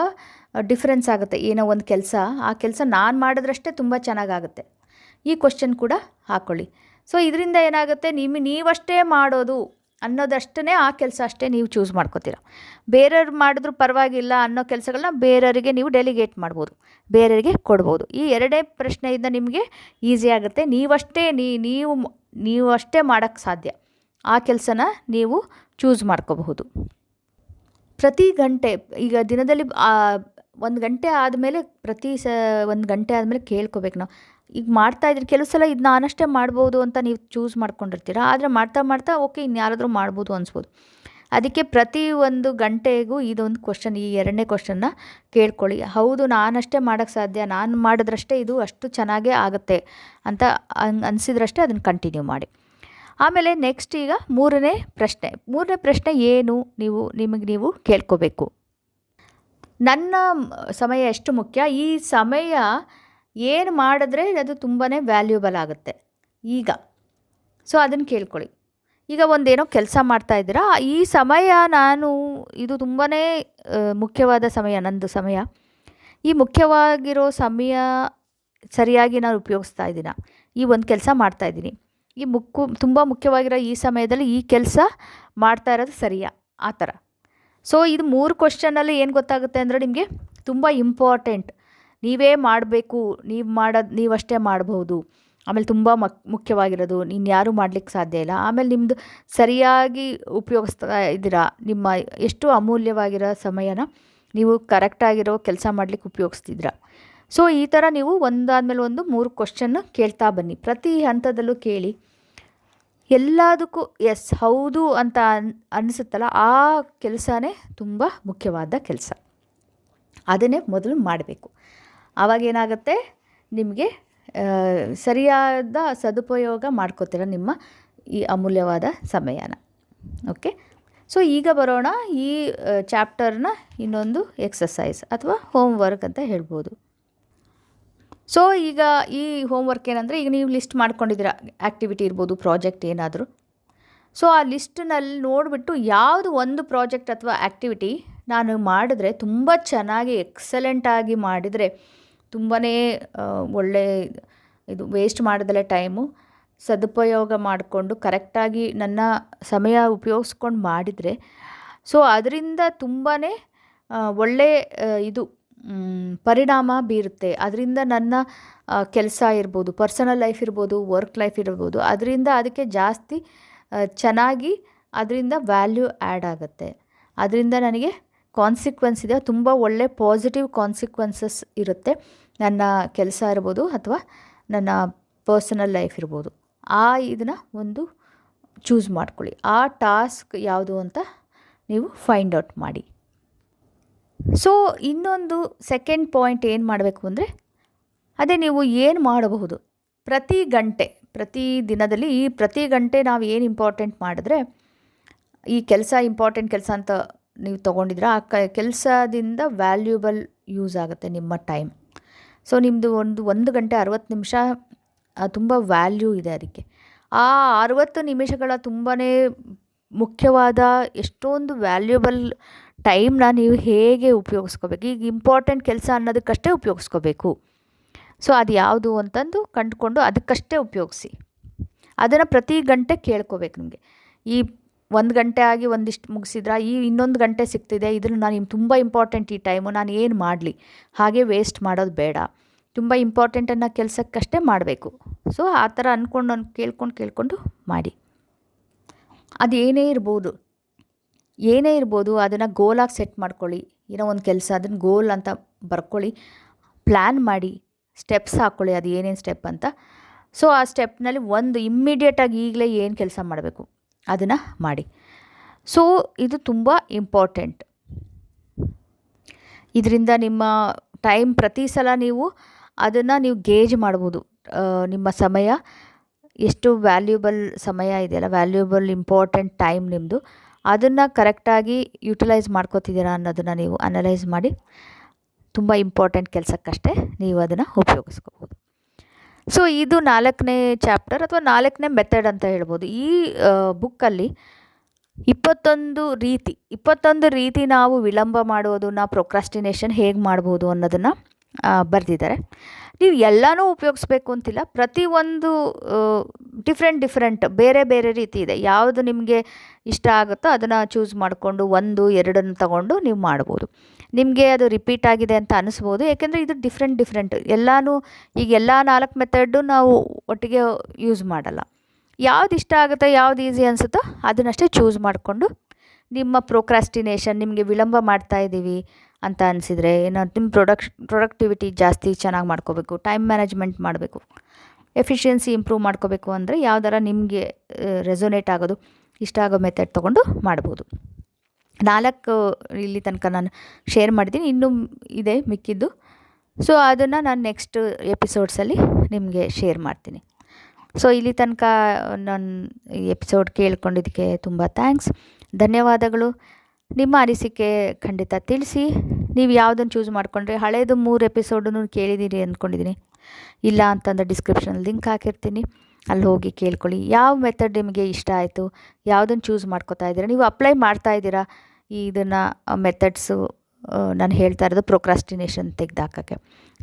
ಡಿಫ್ರೆನ್ಸ್ ಆಗುತ್ತೆ. ಏನೋ ಒಂದು ಕೆಲಸ, ಆ ಕೆಲಸ ನಾನು ಮಾಡಿದ್ರಷ್ಟೇ ತುಂಬ ಚೆನ್ನಾಗಾಗುತ್ತೆ ಈ ಕ್ವಶನ್ ಕೂಡ ಹಾಕ್ಕೊಳ್ಳಿ ಸೊ ಇದರಿಂದ ಏನಾಗುತ್ತೆ? ನಿಮ್ಮ ನೀವಷ್ಟೇ ಮಾಡೋದು ಅನ್ನೋದಷ್ಟೇ ಆ ಕೆಲಸ ಅಷ್ಟೇ ನೀವು ಚೂಸ್ ಮಾಡ್ಕೋತೀರ. ಬೇರೆಯವ್ರು ಮಾಡಿದ್ರು ಪರವಾಗಿಲ್ಲ ಅನ್ನೋ ಕೆಲಸಗಳನ್ನ ಬೇರೆಯವರಿಗೆ ನೀವು ಡೆಲಿಗೇಟ್ ಮಾಡ್ಬೋದು. ಬೇರೆಯವರಿಗೆ ಕೊಡ್ಬೋದು. ಈ ಎರಡೇ ಪ್ರಶ್ನೆಯಿಂದ ನಿಮಗೆ ಈಸಿ ಆಗುತ್ತೆ. ನೀವಷ್ಟೇ ನೀವು ನೀವು ಅಷ್ಟೇ ಮಾಡೋಕ್ಕೆ ಸಾಧ್ಯ. ಆ ಕೆಲಸನ ನೀವು ಚೂಸ್ ಮಾಡ್ಕೋಬಹುದು. ಪ್ರತಿ ಗಂಟೆ, ಈಗ ದಿನದಲ್ಲಿ ಒಂದು ಗಂಟೆ ಆದಮೇಲೆ, ಪ್ರತಿ ಸ, ಒಂದು ಗಂಟೆ ಆದಮೇಲೆ ಕೇಳ್ಕೊಬೇಕು ನಾವು. ಈಗ ಮಾಡ್ತಾಯಿದ್ರೆ ಕೆಲವು ಸಲ ಇದು ನಾನಷ್ಟೇ ಮಾಡ್ಬೋದು ಅಂತ ನೀವು ಚೂಸ್ ಮಾಡ್ಕೊಂಡಿರ್ತೀರ, ಆದರೆ ಮಾಡ್ತಾ ಮಾಡ್ತಾ ಓಕೆ ಇನ್ಯಾರಾದರೂ ಮಾಡ್ಬೋದು ಅನ್ಸ್ಬೋದು. ಅದಕ್ಕೆ ಪ್ರತಿ ಒಂದು ಗಂಟೆಗೂ ಇದೊಂದು ಕ್ವಶನ್ ಈ ಎರಡನೇ ಕ್ವಶನ್ನ ಕೇಳ್ಕೊಳ್ಳಿ. ಹೌದು ನಾನಷ್ಟೇ ಮಾಡೋಕ್ಕೆ ಸಾಧ್ಯ, ನಾನು ಮಾಡಿದ್ರಷ್ಟೇ ಇದು ಅಷ್ಟು ಚೆನ್ನಾಗೇ ಆಗುತ್ತೆ ಅಂತ ಅನಿಸಿದ್ರಷ್ಟೇ ಅದನ್ನು ಕಂಟಿನ್ಯೂ ಮಾಡಿ. ಆಮೇಲೆ ನೆಕ್ಸ್ಟ್ ಈಗ ಮೂರನೇ ಪ್ರಶ್ನೆ. ಮೂರನೇ ಪ್ರಶ್ನೆ ಏನು ನೀವು, ನಿಮಗೆ ನೀವು ಕೇಳ್ಕೋಬೇಕು? ನನ್ನ ಸಮಯ ಎಷ್ಟು ಮುಖ್ಯ? ಈ ಸಮಯ ಏನು ಮಾಡಿದ್ರೆ ಅದು ತುಂಬಾ ವ್ಯಾಲ್ಯೂಬಲ್ ಆಗುತ್ತೆ. ಈಗ ಸೊ ಅದನ್ನು ಕೇಳ್ಕೊಳ್ಳಿ. ಈಗ ಒಂದೇನೋ ಕೆಲಸ ಮಾಡ್ತಾ ಇದ್ದೀರಾ? ಈ ಸಮಯ ನಾನು, ಇದು ತುಂಬಾ ಮುಖ್ಯವಾದ ಸಮಯ, ನಂದು ಸಮಯ. ಈ ಮುಖ್ಯವಾಗಿರೋ ಸಮಯ ಸರಿಯಾಗಿ ನಾನು ಉಪಯೋಗಿಸ್ತಾ ಇದ್ದೀನ? ಈ ಒಂದು ಕೆಲಸ ಮಾಡ್ತಾ ಇದ್ದೀನಿ. ಈ ಮುಕ್ಕು, ತುಂಬ ಮುಖ್ಯವಾಗಿರೋ ಈ ಸಮಯದಲ್ಲಿ ಈ ಕೆಲಸ ಮಾಡ್ತಾ ಇರೋದು ಸರಿಯಾ? ಆ ಥರ. ಸೊ ಇದು ಮೂರು ಕ್ವಶನಲ್ಲಿ ಏನು ಗೊತ್ತಾಗುತ್ತೆ ಅಂದರೆ ನಿಮಗೆ ತುಂಬ ಇಂಪಾರ್ಟೆಂಟ್ ನೀವೇ ಮಾಡಬೇಕು, ನೀವು ಮಾಡೋದು ನೀವಷ್ಟೇ ಮಾಡಬಹುದು. ಆಮೇಲೆ ತುಂಬ ಮಕ್, ಮುಖ್ಯವಾಗಿರೋದು, ನೀನು ಯಾರೂ ಮಾಡ್ಲಿಕ್ಕೆ ಸಾಧ್ಯ ಇಲ್ಲ. ಆಮೇಲೆ ನಿಮ್ಮದು ಸರಿಯಾಗಿ ಉಪಯೋಗಿಸ್ತಾ ಇದ್ದೀರಾ, ನಿಮ್ಮ ಎಷ್ಟು ಅಮೂಲ್ಯವಾಗಿರೋ ಸಮಯನ ನೀವು ಕರೆಕ್ಟಾಗಿರೋ ಕೆಲಸ ಮಾಡ್ಲಿಕ್ಕೆ ಉಪಯೋಗಿಸ್ತಿದ್ದೀರಾ. ಸೊ, ಈ ಥರ ನೀವು ಒಂದಾದಮೇಲೆ ಒಂದು ಮೂರು ಕ್ವಶನ್ನು ಕೇಳ್ತಾ ಬನ್ನಿ. ಪ್ರತಿ ಹಂತದಲ್ಲೂ ಕೇಳಿ. ಎಲ್ಲದಕ್ಕೂ, ಎಸ್, ಹೌದು ಅಂತ ಅನ್, ಅನಿಸುತ್ತಲ್ಲ, ಆ ಕೆಲಸನೇ ತುಂಬ ಮುಖ್ಯವಾದ ಕೆಲಸ. ಅದನ್ನೇ ಮೊದಲು ಮಾಡಬೇಕು. ಆವಾಗ ಏನಾಗುತ್ತೆ ನಿಮಗೆ ಸರಿಯಾದ ಸದುಪಯೋಗ ಮಾಡ್ಕೋತೀರ ನಿಮ್ಮ ಈ ಅಮೂಲ್ಯವಾದ ಸಮಯನ. ಓಕೆ? ಸೊ, ಈಗ ಬರೋಣ ಈ ಚಾಪ್ಟರ್ನ ಇನ್ನೊಂದು ಎಕ್ಸಸೈಸ್ ಅಥವಾ ಹೋಮ್ ವರ್ಕ್ ಅಂತ ಹೇಳ್ಬೋದು. ಸೊ, ಈಗ ಈ ಹೋಮ್ವರ್ಕ್ ಏನಂದರೆ, ಈಗ ನೀವು ಲಿಸ್ಟ್ ಮಾಡ್ಕೊಂಡಿದ್ದೀರ ಆ್ಯಕ್ಟಿವಿಟಿ ಇರ್ಬೋದು ಪ್ರಾಜೆಕ್ಟ್ ಏನಾದರೂ. ಸೊ, ಆ ಲಿಸ್ಟ್ನಲ್ಲಿ ನೋಡಿಬಿಟ್ಟು ಯಾವುದು ಒಂದು ಪ್ರಾಜೆಕ್ಟ್ ಅಥವಾ ಆ್ಯಕ್ಟಿವಿಟಿ ನಾನು ಮಾಡಿದ್ರೆ ತುಂಬ ಚೆನ್ನಾಗಿ ಎಕ್ಸಲೆಂಟಾಗಿ ಮಾಡಿದರೆ ತುಂಬಾ ಒಳ್ಳೆ ಇದು ವೇಸ್ಟ್ ಮಾಡಿದಲೇ ಟೈಮು ಸದುಪಯೋಗ ಮಾಡಿಕೊಂಡು ಕರೆಕ್ಟಾಗಿ ನನ್ನ ಸಮಯ ಉಪಯೋಗಿಸ್ಕೊಂಡು ಮಾಡಿದರೆ ಸೊ ಅದರಿಂದ ತುಂಬಾ ಒಳ್ಳೆ ಇದು ಪರಿಣಾಮ ಬೀರುತ್ತೆ. ಅದರಿಂದ ನನ್ನ ಕೆಲಸ ಇರ್ಬೋದು ಪರ್ಸನಲ್ ಲೈಫ್ ಇರ್ಬೋದು ವರ್ಕ್ ಲೈಫ್ ಇರ್ಬೋದು, ಅದರಿಂದ ಅದಕ್ಕೆ ಜಾಸ್ತಿ ಚೆನ್ನಾಗಿ ಅದರಿಂದ ವ್ಯಾಲ್ಯೂ ಆ್ಯಡ್ ಆಗುತ್ತೆ. ಅದರಿಂದ ನನಗೆ ಕಾನ್ಸಿಕ್ವೆನ್ಸ್ ಇದೆ, ತುಂಬ ಒಳ್ಳೆ ಪಾಸಿಟಿವ್ ಕಾನ್ಸಿಕ್ವೆನ್ಸಸ್ ಇರುತ್ತೆ ನನ್ನ ಕೆಲಸ ಇರ್ಬೋದು ಅಥವಾ ನನ್ನ ಪರ್ಸನಲ್ ಲೈಫ್ ಇರ್ಬೋದು. ಆ ಇದನ್ನ ಒಂದು ಚೂಸ್ ಮಾಡ್ಕೊಳ್ಳಿ. ಆ ಟಾಸ್ಕ್ ಯಾವುದು ಅಂತ ನೀವು ಫೈಂಡ್ ಔಟ್ ಮಾಡಿ. ಸೊ ಇನ್ನೊಂದು ಸೆಕೆಂಡ್ ಪಾಯಿಂಟ್ ಏನು ಮಾಡಬೇಕು ಅಂದರೆ, ಅದೇ ನೀವು ಏನು ಮಾಡಬಹುದು? ಪ್ರತಿ ಗಂಟೆ, ಪ್ರತಿ ದಿನದಲ್ಲಿ ಈ ಪ್ರತಿ ಗಂಟೆ ನಾವು ಏನು ಇಂಪಾರ್ಟೆಂಟ್ ಮಾಡಿದ್ರೆ, ಈ ಕೆಲಸ ಇಂಪಾರ್ಟೆಂಟ್ ಕೆಲಸ ಅಂತ ನೀವು ತೊಗೊಂಡಿದ್ರೆ ಆ ಕ, ಕೆಲಸದಿಂದ ವ್ಯಾಲ್ಯೂಬಲ್ ಯೂಸ್ ಆಗುತ್ತೆ ನಿಮ್ಮ ಟೈಮ್ ಸೊ ನಿಮ್ಮದು ಒಂದು ಒಂದು ಗಂಟೆ ಅರುವತ್ತು ನಿಮಿಷ ತುಂಬ ವ್ಯಾಲ್ಯೂ ಇದೆ ಅದಕ್ಕೆ. ಆ ಅರುವತ್ತು ನಿಮಿಷಗಳ ತುಂಬಾ ಮುಖ್ಯವಾದ ಎಷ್ಟೊಂದು ವ್ಯಾಲ್ಯೂಬಲ್ ಟೈಮ್ನ ನೀವು ಹೇಗೆ ಉಪಯೋಗಿಸ್ಕೋಬೇಕು? ಈಗ ಇಂಪಾರ್ಟೆಂಟ್ ಕೆಲಸ ಅನ್ನೋದಕ್ಕಷ್ಟೇ ಉಪಯೋಗಿಸ್ಕೋಬೇಕು. ಸೊ ಅದು ಯಾವುದು ಅಂತಂದು ಕಂಡುಕೊಂಡು ಅದಕ್ಕಷ್ಟೇ ಉಪಯೋಗಿಸಿ. ಅದನ್ನು ಪ್ರತಿ ಗಂಟೆ ಕೇಳ್ಕೋಬೇಕು ನಿಮಗೆ. ಈ ಒಂದು ಗಂಟೆ ಆಗಿ ಒಂದಿಷ್ಟು ಮುಗಿಸಿದ್ರ, ಈ ಇನ್ನೊಂದು ಗಂಟೆ ಸಿಗ್ತಿದೆ ಇದನ್ನು ನಾನು ತುಂಬ ಇಂಪಾರ್ಟೆಂಟ್ ಈ ಟೈಮು ನಾನು ಏನು ಮಾಡಲಿ? ಹಾಗೆ ವೇಸ್ಟ್ ಮಾಡೋದು ಬೇಡ. ತುಂಬ ಇಂಪಾರ್ಟೆಂಟ್ ಅನ್ನೋ ಕೆಲಸಕ್ಕಷ್ಟೇ ಮಾಡಬೇಕು. ಸೊ ಆ ಥರ ಅಂದ್ಕೊಂಡು ಕೇಳ್ಕೊಂಡು ಕೇಳಿಕೊಂಡು ಮಾಡಿ. ಅದು ಏನೇ ಇರ್ಬೋದು. ಏನೇ ಇರ್ಬೋದು, ಅದನ್ನು ಗೋಲಾಗಿ ಸೆಟ್ ಮಾಡ್ಕೊಳ್ಳಿ. ಏನೋ ಒಂದು ಕೆಲಸ ಅದನ್ನು ಗೋಲ್ ಅಂತ ಬರ್ಕೊಳ್ಳಿ. ಪ್ಲ್ಯಾನ್ ಮಾಡಿ. ಸ್ಟೆಪ್ಸ್ ಹಾಕ್ಕೊಳ್ಳಿ ಅದು ಏನೇನು ಸ್ಟೆಪ್ ಅಂತ. ಸೊ ಆ ಸ್ಟೆಪ್ನಲ್ಲಿ ಒಂದು ಇಮ್ಮಿಡಿಯೇಟಾಗಿ ಈಗಲೇ ಏನು ಕೆಲಸ ಮಾಡಬೇಕು? ಅದನ್ನು ಮಾಡಿ. ಸೊ ಇದು ತುಂಬ ಇಂಪಾರ್ಟೆಂಟ್ ಇದರಿಂದ ನಿಮ್ಮ ಟೈಮ್ ಪ್ರತಿ ಸಲ ನೀವು ಅದನ್ನು ನೀವು ಗೇಜ್ ಮಾಡ್ಬೋದು. ನಿಮ್ಮ ಸಮಯ, ಎಷ್ಟು ವ್ಯಾಲ್ಯೂಬಲ್ ಸಮಯ ಇದೆಯಲ್ಲ ವ್ಯಾಲ್ಯೂಬಲ್ ಇಂಪಾರ್ಟೆಂಟ್ ಟೈಮ್ ನಿಮ್ಮದು ಅದನ್ನು ಕರೆಕ್ಟಾಗಿ ಯುಟಿಲೈಸ್ ಮಾಡ್ಕೋತಿದ್ದೀರಾ ಅನ್ನೋದನ್ನು ನೀವು ಅನಲೈಸ್ ಮಾಡಿ, ತುಂಬ ಇಂಪಾರ್ಟೆಂಟ್ ಕೆಲಸಕ್ಕಷ್ಟೇ ನೀವು ಅದನ್ನು ಉಪಯೋಗಿಸ್ಕೋಬೋದು. ಸೊ ಇದು ನಾಲ್ಕನೇ ಚಾಪ್ಟರ್ ಅಥವಾ ನಾಲ್ಕನೇ ಮೆಥಡ್ ಅಂತ ಹೇಳ್ಬೋದು. ಈ ಬುಕ್ಕಲ್ಲಿ ಇಪ್ಪತ್ತೊಂದು ರೀತಿ ಇಪ್ಪತ್ತೊಂದು ರೀತಿ ನಾವು ವಿಳಂಬ ಮಾಡೋದನ್ನು ಪ್ರೊಕ್ರಾಸ್ಟಿನೇಷನ್ ಹೇಗೆ ಮಾಡ್ಬೋದು ಅನ್ನೋದನ್ನು ಬರೆದಿದ್ದಾರೆ. ನೀವು ಎಲ್ಲನೂ ಉಪಯೋಗಿಸ್ಬೇಕು ಅಂತಿಲ್ಲ. ಪ್ರತಿಯೊಂದು ಡಿಫ್ರೆಂಟ್ ಡಿಫ್ರೆಂಟ್ ಬೇರೆ ಬೇರೆ ರೀತಿ ಇದೆ. ಯಾವುದು ನಿಮಗೆ ಇಷ್ಟ ಆಗುತ್ತೋ ಅದನ್ನು ಚೂಸ್ ಮಾಡಿಕೊಂಡು ಒಂದು, ಎರಡನ್ನು ತಗೊಂಡು ನೀವು ಮಾಡ್ಬೋದು. ನಿಮಗೆ ಅದು ರಿಪೀಟ್ ಆಗಿದೆ ಅಂತ ಅನಿಸ್ಬೋದು. ಏಕೆಂದರೆ ಇದು ಡಿಫ್ರೆಂಟ್ ಡಿಫ್ರೆಂಟ್ ಎಲ್ಲನೂ, ಈಗ ಎಲ್ಲ ನಾಲ್ಕು ಮೆಥಡ್ಡು ನಾವು ಒಟ್ಟಿಗೆ ಯೂಸ್ ಮಾಡಲ್ಲ. ಯಾವ್ದು ಇಷ್ಟ ಆಗುತ್ತೋ, ಯಾವ್ದು ಈಸಿ ಅನಿಸುತ್ತೋ ಅದನ್ನಷ್ಟೇ ಚೂಸ್ ಮಾಡಿಕೊಂಡು ನಿಮ್ಮ ಪ್ರೊಕ್ರಾಸ್ಟಿನೇಷನ್ ನಿಮಗೆ ವಿಳಂಬ ಮಾಡ್ತಾ ಇದ್ದೀವಿ ಅಂತ ಅನಿಸಿದರೆ, ಏನೋ ನಿಮ್ಮ ಪ್ರೊಡಕ್ಷ್ ಪ್ರೊಡಕ್ಟಿವಿಟಿ ಜಾಸ್ತಿ ಚೆನ್ನಾಗಿ ಮಾಡ್ಕೋಬೇಕು ಟೈಮ್ ಮ್ಯಾನೇಜ್ಮೆಂಟ್ ಮಾಡಬೇಕು ಎಫಿಷಿಯನ್ಸಿ ಇಂಪ್ರೂವ್ ಮಾಡ್ಕೋಬೇಕು ಅಂದರೆ ಯಾವ್ದಾರ ನಿಮಗೆ ರೆಸೊನೇಟ್ ಆಗೋದು, ಇಷ್ಟ ಆಗೋ ಮೆಥಡ್ ತೊಗೊಂಡು ಮಾಡ್ಬೋದು. ನಾಲ್ಕು ಇಲ್ಲಿ ತನಕ ನಾನು ಶೇರ್ ಮಾಡಿದ್ದೀನಿ, ಇನ್ನೂ ಇದೆ ಮಿಕ್ಕಿದ್ದು. ಸೊ ಅದನ್ನು ನಾನು ನೆಕ್ಸ್ಟ್ ಎಪಿಸೋಡ್ಸಲ್ಲಿ ನಿಮಗೆ ಶೇರ್ ಮಾಡ್ತೀನಿ. ಸೊ ಇಲ್ಲಿ ತನಕ ನಾನು ಎಪಿಸೋಡ್ ಕೇಳ್ಕೊಂಡಿದ್ದಕ್ಕೆ ತುಂಬ ಥ್ಯಾಂಕ್ಸ್ ಧನ್ಯವಾದಗಳು. ನಿಮ್ಮ ಅನಿಸಿಕೆ ಖಂಡಿತ ತಿಳಿಸಿ. ನೀವು ಯಾವುದನ್ನು ಚೂಸ್ ಮಾಡಿಕೊಂಡ್ರೆ ಹಳೇದು ಮೂರು ಎಪಿಸೋಡನ್ನು ಕೇಳಿದ್ದೀರಿ ಅಂದ್ಕೊಂಡಿದ್ದೀನಿ ಇಲ್ಲ ಅಂತಂದ್ರೆ ಡಿಸ್ಕ್ರಿಪ್ಷನಲ್ಲಿ ಲಿಂಕ್ ಹಾಕಿರ್ತೀನಿ. ಅಲ್ಲಿ ಹೋಗಿ ಕೇಳ್ಕೊಳ್ಳಿ. ಯಾವ ಮೆಥಡ್ ನಿಮಗೆ ಇಷ್ಟ ಆಯಿತು? ಯಾವುದನ್ನು ಚೂಸ್ ಮಾಡ್ಕೋತಾ ಇದ್ದೀರಾ? ನೀವು ಅಪ್ಲೈ ಮಾಡ್ತಾ ಇದ್ದೀರಾ? ಇದನ್ನು ಮೆಥಡ್ಸು ನಾನು ಹೇಳ್ತಾ ಇರೋದು ಪ್ರೊಕ್ರಾಸ್ಟಿನೇಷನ್ ತೆಗೆದಾಕೋಕ್ಕೆ.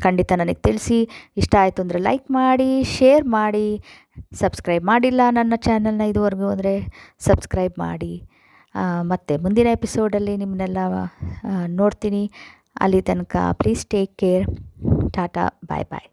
ಖಂಡಿತ ನನಗೆ ತಿಳಿಸಿ. ಇಷ್ಟ ಆಯಿತು ಅಂದರೆ ಲೈಕ್ ಮಾಡಿ ಶೇರ್ ಮಾಡಿ ಸಬ್ಸ್ಕ್ರೈಬ್ ಮಾಡಿಲ್ಲ ನನ್ನ ಚಾನಲ್ನ ಇದುವರೆಗೂ ಅಂದರೆ ಸಬ್ಸ್ಕ್ರೈಬ್ ಮಾಡಿ. ಮತ್ತು ಮುಂದಿನ ಎಪಿಸೋಡಲ್ಲಿ ನಿಮ್ಮನ್ನೆಲ್ಲ ನೋಡ್ತೀನಿ. ಅಲ್ಲಿ ತನಕ please take care tata bye bye